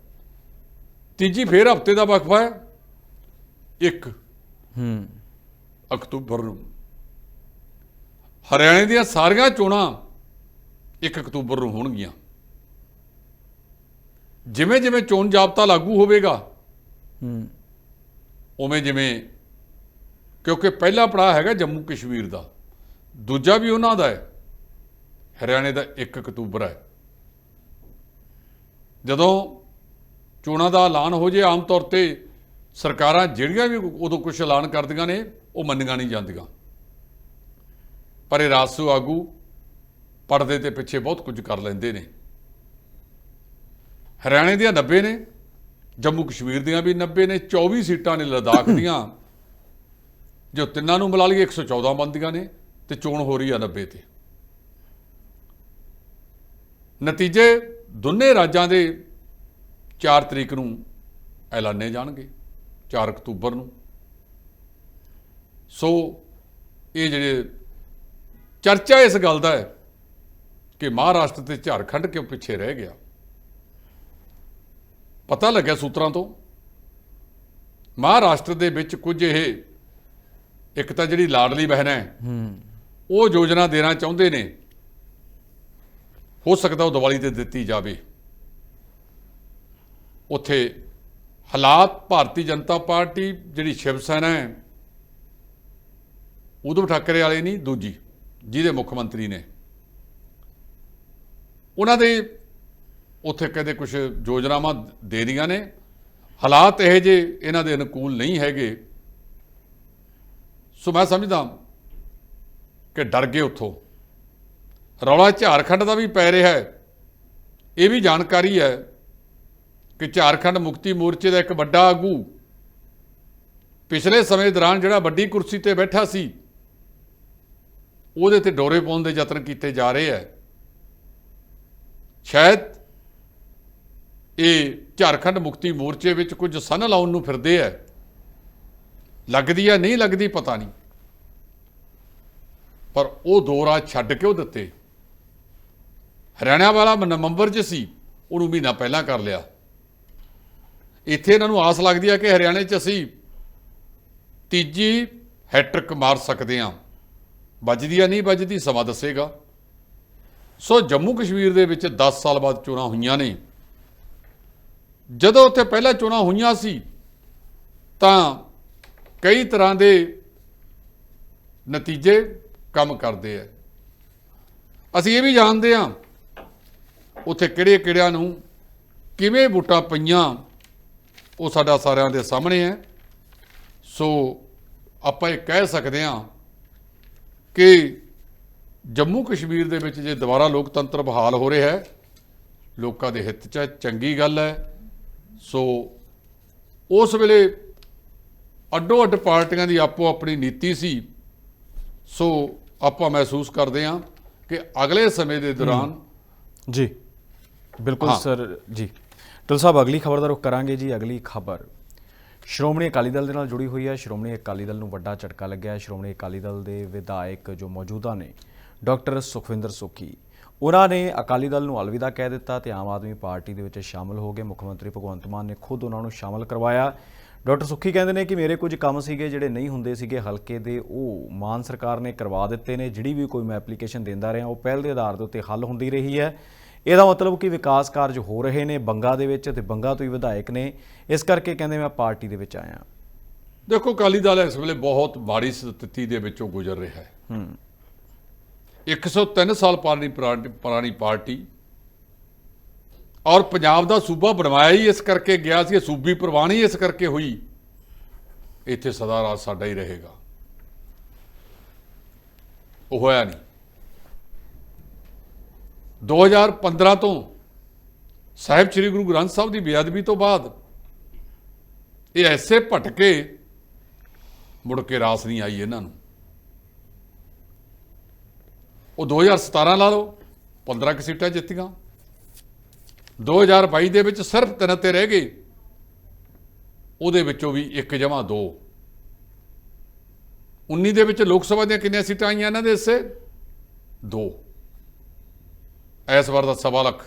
ਤੀਜੀ ਫੇਰ ਹਫ਼ਤੇ ਦਾ ਵਕਫਾ ਹੈ। 1 ਹੂੰ। ਅਕਤੂਬਰ ਨੂੰ। ਹਰਿਆਣੇ ਦੀਆਂ ਸਾਰੀਆਂ ਚੋਣਾਂ 1 ਅਕਤੂਬਰ ਨੂੰ ਹੋਣਗੀਆਂ। ਜਿਵੇਂ ਜਿਵੇਂ ਚੋਣ ਜਾਬਤਾ ਲਾਗੂ ਹੋਵੇਗਾ ਹੂੰ। ਉਵੇਂ ਜਿਵੇਂ, ਕਿਉਂਕਿ ਪਹਿਲਾ ਪੜਾਅ ਹੈਗਾ ਜੰਮੂ ਕਸ਼ਮੀਰ ਦਾ। ਦੂਜਾ ਵੀ ਉਹਨਾਂ ਦਾ ਹੈ। ਹਰਿਆਣੇ ਦਾ 1 ਅਕਤੂਬਰ ਹੈ। ਜਦੋਂ ਚੋਣਾਂ ਦਾ ਐਲਾਨ ਹੋ ਜੇ ਆਮ ਤੌਰ ਤੇ, ਸਰਕਾਰਾਂ ਜਿਹੜੀਆਂ ਵੀ ਉਦੋਂ ਕੁਝ ਐਲਾਨ ਕਰਦੀਆਂ ਨੇ, ਉਹ ਮੰਨੀਆਂ ਨਹੀਂ ਜਾਂਦੀਆਂ। ਪਰ ਇਹ ਰਾਜਸੂ ਆਗੂ ਪਰਦੇ ਤੇ ਪਿੱਛੇ ਬਹੁਤ ਕੁਝ ਕਰ ਲੈਂਦੇ ਨੇ। ਹਰਿਆਣੇ ਦੀਆਂ 90 ਨੇ। ਜੰਮੂ ਕਸ਼ਮੀਰ ਦੀਆਂ ਵੀ 90 ਨੇ 24 ਸੀਟਾਂ ਨੇ ਲਦਾਖ ਦੀਆਂ। ਜੋ ਤਿੰਨਾਂ ਨੂੰ ਮਿਲਾ ਲਈਏ 114 ਬੰਦੀਆਂ ਨੇ ਤੇ ਚੋਣ ਹੋ ਰਹੀ ਆ 90 ਤੇ। ਨਤੀਜੇ ਦੋਨੇ ਰਾਜਾਂ ਦੇ 4 ਤਰੀਕ ਨੂੰ ਐਲਾਨੇ ਜਾਣਗੇ 4 ਅਕਤੂਬਰ ਨੂੰ। ਸੋ ਇਹ ਜਿਹੜੇ ਚਰਚਾ ਇਸ ਗੱਲ ਦਾ ਹੈ ਕਿ ਮਹਾਰਾਸ਼ਟਰ ਤੇ ਝਾਰਖੰਡ ਕਿਉਂ ਪਿੱਛੇ ਰਹਿ ਗਿਆ? ਪਤਾ ਲੱਗਿਆ ਸੂਤਰਾਂ ਤੋਂ? ਮਹਾਰਾਸ਼ਟਰ ਦੇ ਵਿੱਚ ਕੁਝ ਇਹ ਇੱਕ ਤਾਂ ਜਿਹੜੀ ਲਾਡਲੀ ਬਹਿਨ ਹੈ ਹੂੰ। ਉਹ ਯੋਜਨਾ ਦੇਣਾ ਚਾਹੁੰਦੇ ਨੇ। ਹੋ ਸਕਦਾ ਉਹ ਦੀਵਾਲੀ ਤੇ ਦਿੱਤੀ ਜਾਵੇ। ਉੱਥੇ ਹਾਲਾਤ ਭਾਰਤੀ ਜਨਤਾ ਪਾਰਟੀ ਜਿਹੜੀ ਸ਼ਿਵ ਸੈਨਾ ਹੈ ਉਦੋਂ ਠਾਕਰੇ ਵਾਲੇ ਨਹੀਂ ਦੂਜੀ ਜਿਹਦੇ ਮੁੱਖ ਮੰਤਰੀ ਨੇ। ਉਹਨਾਂ ਦੇ ਉੱਥੇ ਕਦੇ ਕੁਝ ਯੋਜਨਾਵਾਂ ਦੇ ਰਹੀਆਂ ਨੇ। ਹਾਲਾਤ ਇਹ ਜੇ ਇਹਨਾਂ ਦੇ ਅਨੁਕੂਲ ਨਹੀਂ ਹੈਗੇ। ਸੋ ਮੈਂ ਸਮਝਦਾ ਕਿ ਡਰ ਗਏ ਉੱਥੋਂ। ਰੌਲਾ ਝਾਰਖੰਡ ਦਾ ਵੀ ਪੈ ਰਿਹਾ ਹੈ। ਇਹ ਵੀ ਜਾਣਕਾਰੀ ਹੈ ਕਿ ਝਾਰਖੰਡ ਮੁਕਤੀ ਮੋਰਚੇ ਦਾ ਇੱਕ ਵੱਡਾ ਆਗੂ ਪਿਛਲੇ ਸਮੇਂ ਦੌਰਾਨ ਜਿਹੜਾ ਵੱਡੀ ਕੁਰਸੀ ਤੇ ਬੈਠਾ ਸੀ, ਉਹਦੇ ਤੇ ਡੋਰੇ ਪਾਉਣ ਦੇ ਯਤਨ ਕੀਤੇ ਜਾ ਰਹੇ ਹੈ। ਸ਼ਾਇਦ ਇਹ ਝਾਰਖੰਡ ਮੁਕਤੀ ਮੋਰਚੇ ਵਿੱਚ ਕੁਝ ਸਨ ਲਾਉਣ ਨੂੰ ਫਿਰਦੇ ਹੈ ਲੱਗਦੀ ਹੈ ਨਹੀਂ ਲੱਗਦੀ ਪਤਾ ਨਹੀਂ। ਪਰ ਉਹ ਦੋ ਰਾਜ ਛੱਡ ਕੇ ਉਹ ਦਿੱਤੇ? ਹਰਿਆਣਾ ਵਾਲਾ ਨਵੰਬਰ 'ਚ ਸੀ, ਉਹਨੂੰ ਮਹੀਨਾ ਪਹਿਲਾਂ ਕਰ ਲਿਆ। ਇੱਥੇ ਇਹਨਾਂ ਨੂੰ ਆਸ ਲੱਗਦੀ ਹੈ ਕਿ ਹਰਿਆਣੇ 'ਚ ਅਸੀਂ ਤੀਜੀ ਹੈਟ੍ਰਿਕ ਮਾਰ ਸਕਦੇ ਹਾਂ ਵੱਜਦੀ ਆ ਨਹੀਂ ਵੱਜਦੀ ਸਮਾਂ ਦੱਸੇਗਾ। ਸੋ ਜੰਮੂ ਕਸ਼ਮੀਰ ਦੇ ਵਿੱਚ 10 ਸਾਲ ਬਾਅਦ ਚੋਣਾਂ ਹੋਈਆਂ ਨੇ। ਜਦੋਂ ਉੱਥੇ ਪਹਿਲਾਂ ਚੋਣਾਂ ਹੋਈਆਂ ਸੀ ਤਾਂ ਕਈ ਤਰ੍ਹਾਂ ਦੇ ਨਤੀਜੇ ਕੰਮ ਕਰਦੇ ਆ। ਅਸੀਂ ਇਹ ਵੀ ਜਾਣਦੇ ਹਾਂ ਉੱਥੇ ਕਿਹੜੇ ਕਿਹੜਿਆਂ ਨੂੰ ਕਿਵੇਂ ਵੋਟਾਂ ਪਈਆਂ ਉਹ ਸਾਡਾ ਸਾਰਿਆਂ ਦੇ ਸਾਹਮਣੇ ਹੈ। ਸੋ ਆਪਾਂ ਇਹ ਕਹਿ ਸਕਦੇ ਹਾਂ ਕਿ ਜੰਮੂ ਕਸ਼ਮੀਰ ਦੇ ਵਿੱਚ ਜੇ ਦੁਬਾਰਾ ਲੋਕਤੰਤਰ ਬਹਾਲ ਹੋ ਰਿਹਾ ਹੈ ਲੋਕਾਂ ਦੇ ਹਿੱਤ 'ਚ ਹੈ, ਚੰਗੀ ਗੱਲ ਹੈ। ਸੋ ਉਸ ਵੇਲੇ ਅੱਡੋ ਅੱਡ ਪਾਰਟੀਆਂ ਦੀ ਆਪੋ ਆਪਣੀ ਨੀਤੀ ਸੀ। ਸੋ ਆਪਾਂ ਮਹਿਸੂਸ ਕਰਦੇ ਹਾਂ ਕਿ ਅਗਲੇ ਸਮੇਂ ਦੇ ਦੌਰਾਨ ਜੀ। ਬਿਲਕੁਲ। ਸਰ ਜੀ। ਟਲ ਸਾਹਿਬ ਅਗਲੀ ਖਬਰ ਦਾ ਰੁਖ ਕਰਾਂਗੇ ਜੀ ਅਗਲੀ ਖਬਰ। ਸ਼੍ਰੋਮਣੀ ਅਕਾਲੀ ਦਲ ਦੇ ਨਾਲ ਜੁੜੀ ਹੋਈ ਹੈ। ਸ਼੍ਰੋਮਣੀ ਅਕਾਲੀ ਦਲ ਨੂੰ ਵੱਡਾ ਝਟਕਾ ਲੱਗਿਆ। ਹੈ ਸ਼੍ਰੋਮਣੀ ਅਕਾਲੀ ਦਲ ਦੇ ਵਿਧਾਇਕ ਜੋ ਮੌਜੂਦਾ ਨੇ ਡਾਕਟਰ ਸੁਖਵਿੰਦਰ ਸੁੱਖੀ। ਉਹਨਾਂ ਨੇ ਅਕਾਲੀ ਦਲ ਨੂੰ ਅਲਵਿਦਾ ਕਹਿ ਦਿੱਤਾ ਤੇ ਆਮ ਆਦਮੀ ਪਾਰਟੀ ਦੇ ਵਿੱਚ ਸ਼ਾਮਲ ਹੋ ਗਏ ਮੁੱਖ ਮੰਤਰੀ ਭਗਵੰਤ ਮਾਨ ਨੇ ਖੁਦ ਉਹਨਾਂ ਨੂੰ ਸ਼ਾਮਲ ਕਰਵਾਇਆ। ਡਾਕਟਰ ਸੁੱਖੀ ਕਹਿੰਦੇ ਨੇ ਕਿ ਮੇਰੇ ਕੁਝ ਕੰਮ ਸੀਗੇ ਜਿਹੜੇ ਨਹੀਂ ਹੁੰਦੇ ਸੀਗੇ ਹਲਕੇ ਦੇ ਉਹ ਮਾਨ ਸਰਕਾਰ ਨੇ ਕਰਵਾ ਦਿੱਤੇ ਨੇ। ਜਿਹੜੀ ਵੀ ਕੋਈ ਮੈਂ ਐਪਲੀਕੇਸ਼ਨ ਦਿੰਦਾ ਰਿਹਾ ਉਹ ਪਹਿਲ ਦੇ ਆਧਾਰ ਦੇ ਉੱਤੇ ਹੱਲ ਹੁੰਦੀ ਰਹੀ ਹੈ। ਇਹਦਾ ਮਤਲਬ ਕਿ ਵਿਕਾਸ ਕਾਰਜ ਹੋ ਰਹੇ ਨੇ ਬੰਗਾ ਦੇ ਵਿੱਚ ਤੇ ਬੰਗਾ ਤੋਂ ਹੀ ਵਿਧਾਇਕ ਨੇ। ਇਸ ਕਰਕੇ ਕਹਿੰਦੇ ਮੈਂ ਪਾਰਟੀ ਦੇ ਵਿੱਚ ਆਇਆ। ਦੇਖੋ ਅਕਾਲੀ ਦਲ ਇਸ ਵੇਲੇ ਬਹੁਤ ਮਾੜੀ ਸਥਿਤੀ ਦੇ ਵਿੱਚੋਂ ਗੁਜ਼ਰ ਰਿਹਾ ਹੈ। ਹੂੰ। 103 ਸਾਲ ਪੁਰਾਣੀ ਪੁਰਾਣੀ ਪੁਰਾਣੀ ਪਾਰਟੀ ਔਰ ਪੰਜਾਬ ਦਾ ਸੂਬਾ ਬਣਵਾਇਆ ਹੀ ਇਸ ਕਰਕੇ ਗਿਆ ਸੀ, ਇਹ ਸੂਬੀ ਪ੍ਰਵਾਨੀ ਇਸ ਕਰਕੇ ਹੋਈ। ਇੱਥੇ ਸਦਾ ਰਾਜ ਸਾਡਾ ਹੀ ਰਹੇਗਾ। ਉਹ ਹੋਇਆ ਨਹੀਂ। 2015 ਤੋਂ ਸਾਹਿਬ ਸ੍ਰੀ ਗੁਰੂ ਗ੍ਰੰਥ ਸਾਹਿਬ ਦੀ ਬੇਅਦਬੀ ਤੋਂ ਬਾਅਦ ਇਹ ਐਸੇ ਭਟਕੇ ਮੁੜ ਕੇ ਰਾਸ ਨਹੀਂ ਆਈ ਇਹਨਾਂ ਨੂੰ। ਉਹ 2017 ਲਾ ਲਓ 15 ਕਿ ਸੀਟਾਂ ਜਿੱਤੀਆਂ। 2022 ਦੇ ਵਿੱਚ ਸਿਰਫ ਤਿੰਨ ਤੇ ਰਹਿ ਗਏ। ਉਹਦੇ ਵਿੱਚੋਂ ਵੀ ਇੱਕ ਜਮਾ ਦੋ। 19 ਦੇ ਵਿੱਚ ਲੋਕ ਸਭਾ ਦੀਆਂ ਕਿੰਨੀਆਂ ਸੀਟਾਂ ਆਈਆਂ ਇਹਨਾਂ ਦੇ ਹਿੱਸੇ? ਦੋ। ਇਸ ਵਾਰ ਦਾ ਸਵਾ ਲੱਖ।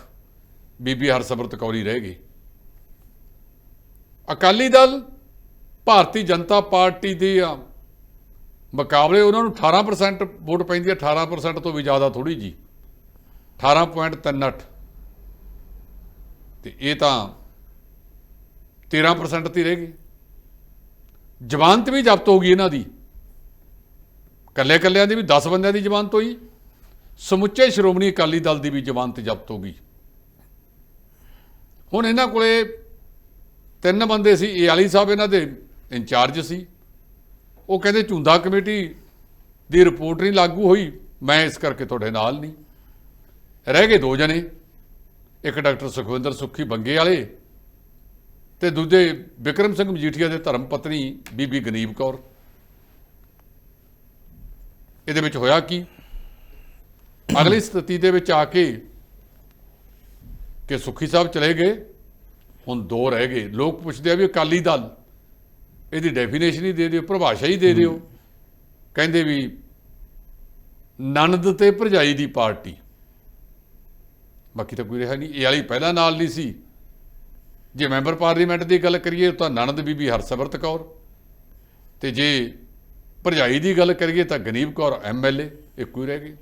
ਬੀਬੀ ਹਰਸਿਮਰਤ ਕੌਰੀ ਰਹਿ ਗਈ। ਅਕਾਲੀ ਦਲ ਭਾਰਤੀ ਜਨਤਾ ਪਾਰਟੀ ਦੀ ਆ। ਮੁਕਾਬਲੇ ਉਹਨਾਂ ਨੂੰ 18% ਵੋਟ ਪੈਂਦੀ ਹੈ 18% ਤੋਂ ਵੀ ਜ਼ਿਆਦਾ ਥੋੜੀ ਜੀ। 18.38 ਤੇ ਇਹ ਤਾਂ 13% ਤੇ ਰਹਿ ਗਈ ਜ਼ਮਾਨਤ ਵੀ ਜ਼ਬਤ ਹੋ ਗਈ ਇਹਨਾਂ ਦੀ। ਕੱਲੇ ਕੱਲਿਆਂ ਦੀ ਵੀ 10 ਬੰਦਿਆਂ ਦੀ ਜ਼ਮਾਨਤ ਹੋਈ। ਸਮੁੱਚੇ ਸ਼੍ਰੋਮਣੀ ਅਕਾਲੀ ਦਲ ਦੀ ਵੀ ਜ਼ਮਾਨਤ ਜ਼ਬਤ ਹੋ ਗਈ। ਹੁਣ ਇਹਨਾਂ ਕੋਲੇ ਤਿੰਨ ਬੰਦੇ ਸੀ, ਏ ਆਲੀ ਸਾਹਿਬ ਇਹਨਾਂ ਦੇ ਇੰਚਾਰਜ ਸੀ। ਉਹ ਕਹਿੰਦੇ ਝੁੰਦਾ ਕਮੇਟੀ ਦੀ ਰਿਪੋਰਟ ਨਹੀਂ ਲਾਗੂ ਹੋਈ, ਮੈਂ ਇਸ ਕਰਕੇ ਤੁਹਾਡੇ ਨਾਲ ਨਹੀਂ। ਰਹਿ ਗਏ ਦੋ ਜਣੇ, ਇੱਕ ਡਾਕਟਰ ਸੁਖਵਿੰਦਰ ਸੁੱਖੀ ਬੰਗੇ ਵਾਲੇ ਤੇ ਦੂਜੇ ਵਿਕਰਮ ਸਿੰਘ ਮਜੀਠੀਆ ਦੇ ਧਰਮ ਪਤਨੀ ਬੀਬੀ ਗਨੀਬ ਕੌਰ। ਇਹਦੇ ਵਿੱਚ ਹੋਇਆ ਕੀ? ਅਗਲੀ ਸਥਿਤੀ ਦੇ ਵਿੱਚ ਆ ਕੇ ਕਿ ਸੁੱਖੀ ਸਾਹਿਬ ਚਲੇ ਗਏ, ਹੁਣ ਦੋ ਰਹਿ ਗਏ। ਲੋਕ ਪੁੱਛਦੇ ਆ ਵੀ ਅਕਾਲੀ ਦਲ ਇਹਦੀ ਡੈਫੀਨੇਸ਼ਨ ਹੀ ਦੇ ਦਿਓ ਪਰਿਭਾਸ਼ਾ ਹੀ ਦੇ ਦਿਓ। ਕਹਿੰਦੇ ਵੀ ਨਨਦ ਤੇ ਭਰਜਾਈ ਦੀ ਪਾਰਟੀ। ਬਾਕੀ ਤਾਂ ਕੋਈ ਰਿਹਾ ਨਹੀਂ ਇਹ ਵਾਲੀ ਪਹਿਲਾਂ ਨਾਲ ਨਹੀਂ ਸੀ। ਜੇ ਮੈਂਬਰ ਪਾਰਲੀਮੈਂਟ ਦੀ ਗੱਲ ਕਰੀਏ ਤਾਂ ਨਨਦ ਬੀਬੀ ਹਰਸਿਮਰਤ ਕੌਰ। ਤੇ ਜੇ ਭਰਜਾਈ ਦੀ ਗੱਲ ਕਰੀਏ ਤਾਂ ਗਨੀਬ ਕੌਰ ਐਮਐਲਏ ਇੱਕੋ ਹੀ ਰਹਿ ਗਏ